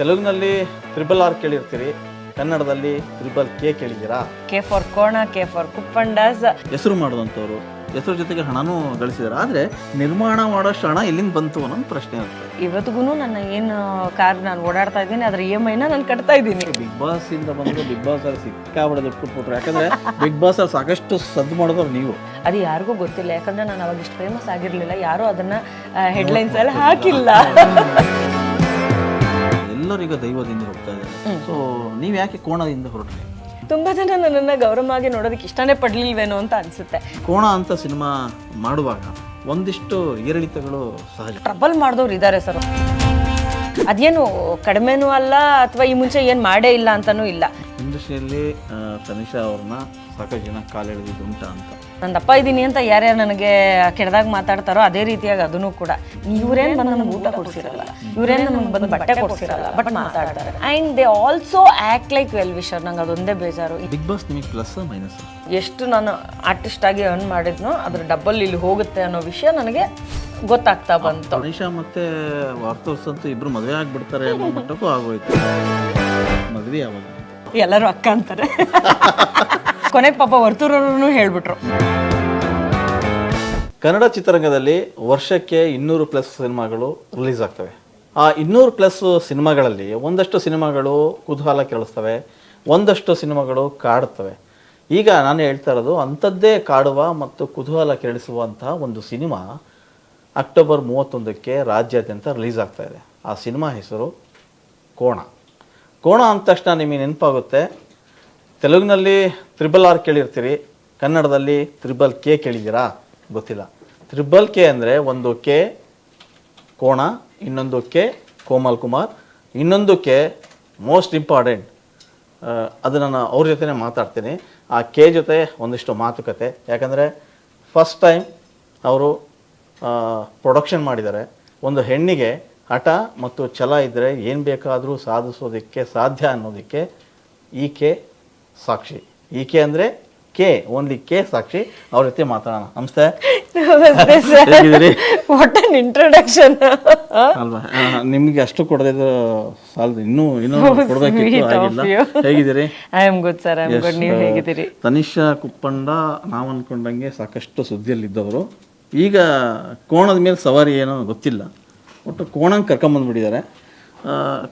ತೆಲುಗಿನಲ್ಲಿ triple R ಕೇಳಿರ್ತೀರಿ ಕನ್ನಡದಲ್ಲಿ ತ್ರಿಬಲ್ ಕೆ ಕೇಳಿದ್ದೀರಾ? K for Kona K for Kuppandas. ಹೆಸರು ಮಾಡಿದಂಥವ್ರು ಹೆಸರು ಜೊತೆಗೆ ಹಣನೂ ಗಳಿಸಿದ್ದಾರೆ. ಆದರೆ ನಿರ್ಮಾಣ ಮಾಡೋಷ್ಟು ಹಣ ಎಲ್ಲಿಂದ ಬಂತು ಅನ್ನೋ ಪ್ರಶ್ನೆ ಇರುತ್ತೆ. ಇವತ್ತಿಗೂ ನನ್ನ ಏನು ಕಾರ್ ನಾನು ಓಡಾಡ್ತಾ ಇದ್ದೀನಿ ಅದ್ರ ಇ ಎಂ ಐನ ನಾನು ಕಟ್ತಾ ಇದ್ದೀನಿ. ಬಿಗ್ ಬಾಸ್ ಇಂದ ಬಂದು ಬಿಗ್ ಬಾಸ್ ಅಲ್ಲಿ ಸಿಕ್ಕಾಬಿಡೋದು ಇಟ್ಬಿಟ್ಬಿಟ್ರು ಯಾಕಂದ್ರೆ ಬಿಗ್ ಬಾಸ್ ಅಲ್ಲಿ ಸಾಕಷ್ಟು ಸದ್ದು ಮಾಡಿದವ್ರು ನೀವು. ಅದು ಯಾರಿಗೂ ಗೊತ್ತಿಲ್ಲ ಯಾಕಂದ್ರೆ ನಾನು ಅವಾಗ ಇಷ್ಟು ಫೇಮಸ್ ಆಗಿರಲಿಲ್ಲ ಯಾರೂ ಅದನ್ನ ಹೆಡ್ಲೈನ್ಸ್ ಅಲ್ಲಿ ಹಾಕಿಲ್ಲ. ಎಲ್ಲರಿಗೂ ದೈವದಿಂದ ಹೋಗ್ತಾ ಇದ್ದಾರೆ. ಸೊ ನೀವು ಯಾಕೆ ಕೋಣದಿಂದ ಹೊರಟ್ರಿ? ತುಂಬಾ ಜನ ನನ್ನನ್ನು ಗೌರವವಾಗಿ ನೋಡೋದಕ್ಕೆ ಇಷ್ಟನೇ ಪಡ್ಲಿಲ್ವೇನೋ ಅಂತ ಅನ್ಸುತ್ತೆ. ಕೋಣ ಅಂತ ಸಿನಿಮಾ ಮಾಡುವಾಗ ಒಂದಿಷ್ಟು ಏರಿಳಿತಗಳು ಸಹಜ. ಟ್ರಬಲ್ ಮಾಡಿದವ್ರು ಇದ್ದಾರೆ ಸರ್. ಅದೇನು ಕಡಿಮೆನೂ ಅಲ್ಲ ಅಥವಾ ಈ ಮುಂಚೆ ಏನು ಮಾಡೇ ಇಲ್ಲ ಅಂತನೂ ಇಲ್ಲ. ಇಂಡಸ್ಟ್ರಿಯಲ್ಲಿ ತನಿಷಾ ಅವ್ರನ್ನ ಸಾಕಷ್ಟು ಜನ ಕಾಲೆಳೆದಿದ್ದು ಉಂಟಾ ಅಂತ. ನನ್ನ ದಪ್ಪ ಇದ್ದೀನಿ ಅಂತ ಯಾರ್ಯಾರು ನನಗೆ ಕೆಡ್ದಾಗ ಮಾತಾಡ್ತಾರೋ ಅದೇ ರೀತಿಯಾಗಿ ಅದನ್ನು ಕೂಡ. ಇವ್ರೇನು ಬಂದು ನಮ್ಗೆ ಊಟ ಕೊಡ್ಸಿರಲ್ಲ. ಇವ್ರೇನು ನಮ್ಗೆ ಬಂದು ಬಟ್ಟೆ ಕೊಡ್ಸಿರಲ್ಲ ಬಟ್ ಮಾತಾಡ್ತಾರೆ. And they also act like well wisher ನಂಗೆ ಅದೊಂದೇ ಬೇಜಾರು. ಬಿಗ್ ಬಾಸ್ ನಿಮಗೆ ಪ್ಲಸ್ ಮೈನಸ್ ಎಷ್ಟು ನಾನು ಆರ್ಟಿಸ್ಟ್ ಆಗಿ ಅರ್ನ್ ಮಾಡಿದ್ನೋ ಅದ್ರ ಡಬ್ಬಲ್ ಇಲ್ಲಿ ಹೋಗುತ್ತೆ ಅನ್ನೋ ವಿಷಯ ನನಗೆ ಗೊತ್ತಾಗ್ತಾ ಬಂತು. ಅನಿಶಾ ಮತ್ತೆ ವಾರ್ತೋಸ್ ಅಂತೂ ಇಬ್ರು ಮದುವೆ ಆಗ್ಬಿಡ್ತಾರೆ ಅನ್ನೋ ಮಟ್ಟಕ್ಕೂ ಆಗೋಯ್ತು. ಮದುವೆ ಯಾವಾಗ? ಎಲ್ಲರೂ ಅಕ್ಕ ಅಂತಾರೆ. ಕೊನೆಗೆ ಪಾಪ ವರ್ತೂರವ್ರು ಹೇಳ್ಬಿಟ್ರು. ಕನ್ನಡ ಚಿತ್ರರಂಗದಲ್ಲಿ ವರ್ಷಕ್ಕೆ ಇನ್ನೂರು ಪ್ಲಸ್ ಸಿನಿಮಾಗಳು ರಿಲೀಸ್ ಆಗ್ತವೆ. ಆ ಇನ್ನೂರು ಪ್ಲಸ್ ಸಿನಿಮಾಗಳಲ್ಲಿ ಒಂದಷ್ಟು ಸಿನಿಮಾಗಳು ಕುತೂಹಲ ಕೆರಳಿಸ್ತವೆ, ಒಂದಷ್ಟು ಸಿನಿಮಾಗಳು ಕಾಡುತ್ತವೆ. ಈಗ ನಾನು ಹೇಳ್ತಾ ಇರೋದು, ಅಂಥದ್ದೇ ಕಾಡುವ ಮತ್ತು ಕುತೂಹಲ ಕೇಳಿಸುವಂತಹ ಒಂದು ಸಿನಿಮಾ ಅಕ್ಟೋಬರ್ ಮೂವತ್ತೊಂದಕ್ಕೆ ರಾಜ್ಯಾದ್ಯಂತ ರಿಲೀಸ್ ಆಗ್ತಾ ಇದೆ. ಆ ಸಿನಿಮಾ ಹೆಸರು ಕೋಣ. ಕೋಣ ಅಂದ ತಕ್ಷಣ ನಿಮಗೆ ನೆನಪಾಗುತ್ತೆ ತೆಲುಗಿನಲ್ಲಿ ತ್ರಿಬಲ್ ಆರ್ ಕೇಳಿರ್ತೀರಿ, ಕನ್ನಡದಲ್ಲಿ ತ್ರಿಬಲ್ ಕೆ ಕೇಳಿದ್ದೀರಾ? ಗೊತ್ತಿಲ್ಲ. ತ್ರಿಬಲ್ ಕೆ ಅಂದರೆ ಒಂದು ಕೆ ಕೋಣ, ಇನ್ನೊಂದು ಕೆ ಕೋಮಲ್ ಕುಮಾರ್, ಇನ್ನೊಂದು ಕೆ ಮೋಸ್ಟ್ ಇಂಪಾರ್ಟೆಂಟ್. ಅದು ನಾನು ಅವ್ರ ಜೊತೆನೇ ಮಾತಾಡ್ತೀನಿ. ಆ ಕೆ ಜೊತೆ ಒಂದಿಷ್ಟು ಮಾತುಕತೆ. ಯಾಕಂದರೆ ಫಸ್ಟ್ ಟೈಮ್ ಅವರು ಪ್ರೊಡಕ್ಷನ್ ಮಾಡಿದ್ದಾರೆ. ಒಂದು ಹೆಣ್ಣಿಗೆ ಹಠ ಮತ್ತು ಛಲ ಇದ್ದರೆ ಏನು ಬೇಕಾದರೂ ಸಾಧಿಸೋದಕ್ಕೆ ಸಾಧ್ಯ ಅನ್ನೋದಕ್ಕೆ ಈಕೆ ಸಾಕ್ಷಿ. ಈಕೆ ಅಂದರೆ ಕೆ ಓನ್ಲಿ ಕೆ ಸಾಕ್ಷಿ ಅವ್ರ ಜೊತೆ ಮಾತಾಡೋಣ. ನಮಸ್ತೆ. ಹೇಗಿದ್ದೀರಿ? ವಾಟ್ ಅನ್ ಇಂಟ್ರೊಡಕ್ಷನ್ ಅಲ್ವಾ? ನಿಮಗೆ ಅಷ್ಟು ಕೊಡದಿದ್ದು ಸಾಲದು. ಇನ್ನೂ ಇನ್ನೂ ಕೊಡಬೇಕಿತ್ತು ಆಗಿಲ್ಲ. ಹೇಗಿದ್ದೀರಿ? I am good sir I am good ನೀವು ಹೇಗಿದ್ದೀರಿ? ತನಿಷಾ ಕುಪ್ಪಂಡ ನಾವು ಅನ್ಕೊಂಡಂಗೆ ಸಾಕಷ್ಟು ಸುದ್ದಿಯಲ್ಲಿದ್ದವರು. ಈಗ ಕೋಣದ ಮೇಲೆ ಸವಾರಿ ಏನೋ ಗೊತ್ತಿಲ್ಲ. ಒಟ್ಟು ಕೋಣಂಗೆ ಕರ್ಕೊಂಬಂದ್ಬಿಟ್ಟಿದ್ದಾರೆ.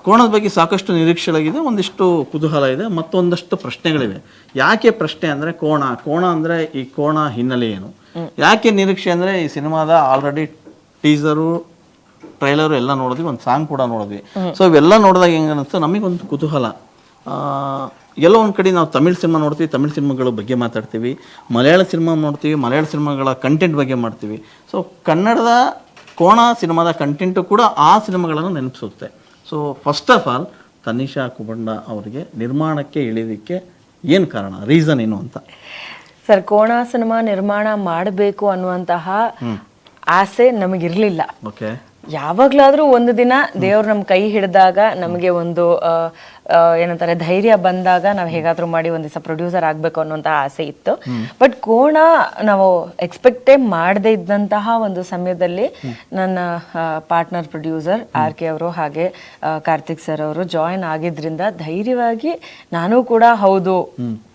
ಕೋಣದ ಬಗ್ಗೆ ಸಾಕಷ್ಟು ನಿರೀಕ್ಷೆಗಳಾಗಿದೆ ಒಂದಿಷ್ಟು ಕುತೂಹಲ ಇದೆ ಮತ್ತೊಂದಷ್ಟು ಪ್ರಶ್ನೆಗಳಿವೆ. ಯಾಕೆ ಪ್ರಶ್ನೆ ಅಂದರೆ ಕೋಣ? ಕೋಣ ಅಂದರೆ ಈ ಕೋಣ ಹಿನ್ನೆಲೆ ಏನು? ಯಾಕೆ ನಿರೀಕ್ಷೆ ಅಂದರೆ ಈ ಸಿನಿಮಾದ ಆಲ್ರೆಡಿ ಟೀಸರು ಟ್ರೈಲರು ಎಲ್ಲ ನೋಡಿದ್ವಿ ಒಂದು ಸಾಂಗ್ ಕೂಡ ನೋಡಿದ್ವಿ. ಸೊ ಇವೆಲ್ಲ ನೋಡಿದಾಗ ಹೆಂಗೆ ಅನ್ನಿಸ್ತು ನಮಗೊಂದು ಕುತೂಹಲ. ಆ, ಎಲ್ಲೋ ಒಂದು ಕಡೆ ನಾವು ತಮಿಳ್ ಸಿನಿಮಾ ನೋಡ್ತೀವಿ ತಮಿಳ್ ಸಿನಿಮಾಗಳ ಬಗ್ಗೆ ಮಾತಾಡ್ತೀವಿ ಮಲಯಾಳ ಸಿನಿಮಾ ನೋಡ್ತೀವಿ ಮಲಯಾಳ ಸಿನಿಮಾಗಳ ಕಂಟೆಂಟ್ ಬಗ್ಗೆ ಮಾಡ್ತೀವಿ. ಸೊ ಕನ್ನಡದ ಕೋಣ ಸಿನಿಮಾದ ಕಂಟೆಂಟು ಕೂಡ ಆ ಸಿನಿಮಾಗಳನ್ನು ನೆನಪಿಸುತ್ತೆ. So first of all Tanisha Kuppanda ಅವರಿಗೆ ನಿರ್ಮಾಣಕ್ಕೆ ಇಳಿದಕ್ಕೆ ಏನು ಕಾರಣ ರೀಸನ್ ಏನು ಅಂತ? ಸರ್ ಕೋಣ ಸಿನಿಮಾ ನಿರ್ಮಾಣ ಮಾಡಬೇಕು ಅನ್ನುವಂತಹ ಆಸೆ ನಮಗಿರ್ಲಿಲ್ಲ. ಓಕೆ ಯಾವಾಗ್ಲಾದ್ರೂ ಒಂದು ದಿನ ದೇವ್ರು ನಮ್ಮ ಕೈ ಹಿಡಿದಾಗ ನಮಗೆ ಒಂದು ಏನಂತಾರೆ, ಧೈರ್ಯ ಬಂದಾಗ ನಾವು ಹೇಗಾದ್ರೂ ಮಾಡಿ ಒಂದ್ ದಿವಸ ಪ್ರೊಡ್ಯೂಸರ್ ಆಗ್ಬೇಕು ಅನ್ನುವಂತಹ ಆಸೆ ಇತ್ತು. ಬಟ್ ಕೋಣ ನಾವು ಎಕ್ಸ್ಪೆಕ್ಟೇ ಮಾಡದೇ ಇದ್ದಂತಹ ಒಂದು ಸಮಯದಲ್ಲಿ ನನ್ನ ಪಾರ್ಟ್ನರ್ ಪ್ರೊಡ್ಯೂಸರ್ ಆರ್ ಕೆ ಅವರು ಹಾಗೆ ಕಾರ್ತಿಕ್ ಸರ್ ಅವರು ಜಾಯಿನ್ ಆಗಿದ್ರಿಂದ ಧೈರ್ಯವಾಗಿ ನಾನು ಕೂಡ ಹೌದು.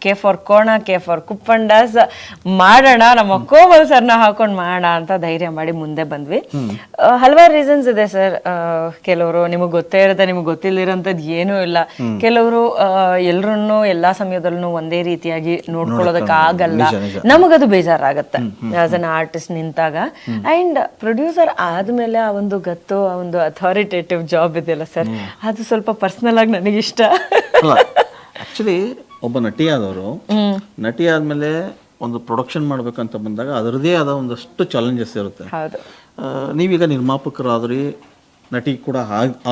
K for Kona K for Kuppandas ಮಾಡೋಣ, ನಮ್ಮ ಕೋಮಲ್ ಸರ್ನ ಹಾಕೊಂಡು ಮಾಡೋಣ ಅಂತ ಧೈರ್ಯ ಮಾಡಿ ಮುಂದೆ ಬಂದ್ವಿ. ಹಲವಾರು ರೀಸನ್ಸ್ ಇದೆ ಸರ್ ಕೆಲವರು ನಿಮಗೆ ಗೊತ್ತೇ ಇರುತ್ತೆ, ನಿಮಗೆ ಗೊತ್ತಿಲ್ಲದಿರೋಂಥದ್ದು ಏನೂ ಇಲ್ಲ. ಕೆಲವರು ಎಲ್ಲರನ್ನು ಎಲ್ಲಾ ಸಮಯದಲ್ಲೂ ಒಂದೇ ರೀತಿಯಾಗಿ ನೋಡ್ಕೊಳ್ಳೋದಕ್ಕೆ ಆಗಲ್ಲ. ನಮಗದು ಬೇಜಾರಾಗತ್ತೆ. ಆಸ್ ಅನ್ ಆರ್ಟಿಸ್ಟ್ ನಿಂತಾಗ. ಅಂಡ್ ಪ್ರೊಡ್ಯೂಸರ್ ಆದ್ಮೇಲೆ ಆ ಒಂದು ಗತ್ತು ಆ ಒಂದು ಅಥಾರಿಟೇಟಿವ್ ಜಾಬ್ ಇದೆಯಲ್ಲ ಸರ್ ಅದು ಸ್ವಲ್ಪ ಪರ್ಸನಲ್ ಆಗಿ ನನಗಿಷ್ಟ. ಇಷ್ಟ ಒಬ್ಬ ಒಬ್ಬ ಆದವರು ನಟಿ ಆದ್ಮೇಲೆ ಒಂದು ಪ್ರೊಡಕ್ಷನ್ ಮಾಡ್ಬೇಕಂತ ಬಂದಾಗ ಅದರದೇ ಆದ ಒಂದಷ್ಟು ಚಾಲೆಂಜಸ್ ಇರುತ್ತೆ. ನೀವೀಗ ನಿರ್ಮಾಪಕರಾದ್ರಿ ನಟಿ ಕೂಡ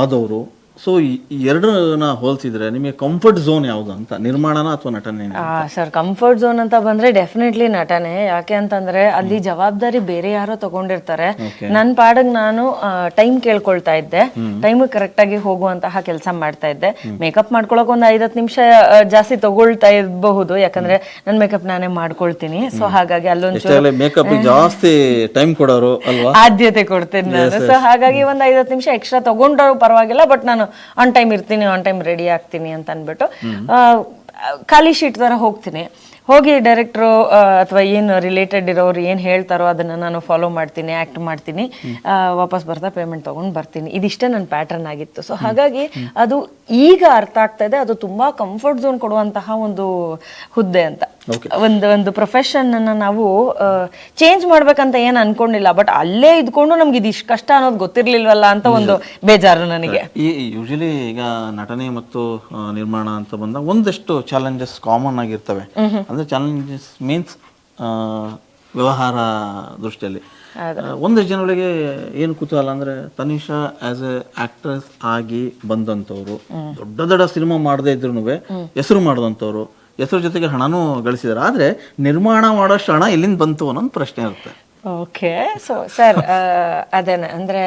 ಆದವರು ಸೊ ಈ ಎರಡನ್ನ ಹೋಲಿಸಿದ್ರೆ ನಿಮಗೆ ಕಂಫರ್ಟ್ ಝೋನ್ ಯಾವುದು ಅಂತ? ನಿರ್ಮಾಣನ ಅಥವಾ ನಟನೆ ಸರ್ ಕಂಫರ್ಟ್ ಝೋನ್ ಅಂತ ಬಂದ್ರೆ ಡೆಫಿನೆಟ್ಲಿ ನಟನೆ. ಯಾಕೆ ಅಂತಂದ್ರೆ ಅಲ್ಲಿ ಜವಾಬ್ದಾರಿ ಬೇರೆ ಯಾರೋ ತಗೊಂಡಿರ್ತಾರೆ. ನನ್ನ ಪಾಡಗ್ ನಾನು ಟೈಮ್ ಕೇಳ್ಕೊಳ್ತಾ ಇದ್ದೆ. ಟೈಮ್ ಕರೆಕ್ಟ್ ಆಗಿ ಹೋಗುವಂತಹ ಕೆಲಸ ಮಾಡ್ತಾ ಇದ್ದೆ. ಮೇಕಪ್ ಮಾಡ್ಕೊಳಕ್ ಒಂದ್ ಐದತ್ತು ನಿಮಿಷ ಜಾಸ್ತಿ ತಗೊಳ್ತಾ ಇರಬಹುದು. ಯಾಕಂದ್ರೆ ನನ್ನ ಮೇಕಪ್ ನಾನೇ ಮಾಡ್ಕೊಳ್ತೀನಿ. ಸೊ ಹಾಗಾಗಿ ಅಲ್ಲೊಂದು ಮೇಕಪ್ ಜಾಸ್ತಿ ಟೈಮ್ ಕೊಡೋರು ಆದ್ಯತೆ ಕೊಡ್ತೀನಿ ನಾನು. ಸೊ ಹಾಗಾಗಿ ಒಂದ್ ಐದತ್ತು ನಿಮಿಷ ಎಕ್ಸ್ಟ್ರಾ ತಗೊಂಡ್ರು ಪರವಾಗಿಲ್ಲ ಬಟ್ ನಾನು ನಾನು ಆನ್ ಟೈಮ್ ಇರ್ತೀನಿ ಆನ್ ಟೈಮ್ ರೆಡಿ ಆಗ್ತೀನಿ ಅಂತ ಅಂದ್ಬಿಟ್ಟು ಖಾಲಿ ಶೀಟ್ ಥರ ಹೋಗ್ತೀನಿ. ಹೋಗಿ ಡೈರೆಕ್ಟ್ರು ಅಥವಾ ಏನು ರಿಲೇಟೆಡ್ ಇರೋರು ಏನು ಹೇಳ್ತಾರೋ ಅದನ್ನು ನಾನು ಫಾಲೋ ಮಾಡ್ತೀನಿ ಆ್ಯಕ್ಟ್ ಮಾಡ್ತೀನಿ. ವಾಪಸ್ ಬರ್ತಾ ಪೇಮೆಂಟ್ ತೊಗೊಂಡು ಬರ್ತೀನಿ. ಇದಿಷ್ಟೇ ನನ್ನ ಪ್ಯಾಟರ್ನ್ ಆಗಿತ್ತು. ಸೊ ಹಾಗಾಗಿ ಅದು ಈಗ ಅರ್ಥ ಆಗ್ತಾ ಇದೆ. ಅದು ತುಂಬಾ ಕಂಫರ್ಟ್ ಝೋನ್ ಕೊಡುವಂತಹ ಒಂದು ಹುದ್ದೆ ಅಂತ. ಒಂದು ಒಂದು ಪ್ರೊಫೆಷನ್ ಅನ್ನ ನಾವು ಚೇಂಜ್ ಮಾಡ್ಬೇಕಂತ ಏನು ಅನ್ಕೊಂಡಿಲ್ಲ. ಬಟ್ ಅಲ್ಲೇ ಇದ್ಕೊಂಡು ನಮ್ಗೆ ಇದು ಇಷ್ಟು ಕಷ್ಟ ಅನ್ನೋದು ಗೊತ್ತಿರ್ಲಿಲ್ವಲ್ಲ ಅಂತ ಒಂದು ಬೇಜಾರು ನನಗೆ. ಈ ಯೂಶಲಿ ಈಗ ನಟನೆ ಮತ್ತು ನಿರ್ಮಾಣ ಅಂತ ಬಂದಾಗ ಒಂದಷ್ಟು ಚಾಲೆಂಜಸ್ ಕಾಮನ್ ಆಗಿರ್ತವೆ. ಅಂದ್ರೆ ಚಾಲೆಂಜಸ್ ಮೀನ್ಸ್ ವ್ಯವಹಾರ ದೃಷ್ಟಿಯಲ್ಲಿ. ಒಂದಷ್ಟು ಜನಗಳಿಗೆ ಏನು ಕುತೂಹಲ ಅಂದ್ರೆ ತನಿಷಾ ಆಸ್ ಎ ಆಕ್ಟ್ರೆಸ್ ಆಗಿ ಬಂದಂಥವ್ರು ದೊಡ್ಡ ದೊಡ್ಡ ಸಿನಿಮಾ ಮಾಡದೇ ಇದ್ರು ಹೆಸರು ಮಾಡಿದಂಥವ್ರು ಹೆಸರು ಜೊತೆಗೆ ಹಣನೂ ಗಳಿಸಿದ್ರು. ಆದ್ರೆ ನಿರ್ಮಾಣ ಮಾಡೋಷ್ಟು ಹಣ ಎಲ್ಲಿಂದ ಬಂತು ಅನ್ನೋದು ಪ್ರಶ್ನೆ ಇರುತ್ತೆ. ಓಕೆ ಸೊ ಸರ್ ಅದೇನೆ ಅಂದ್ರೆ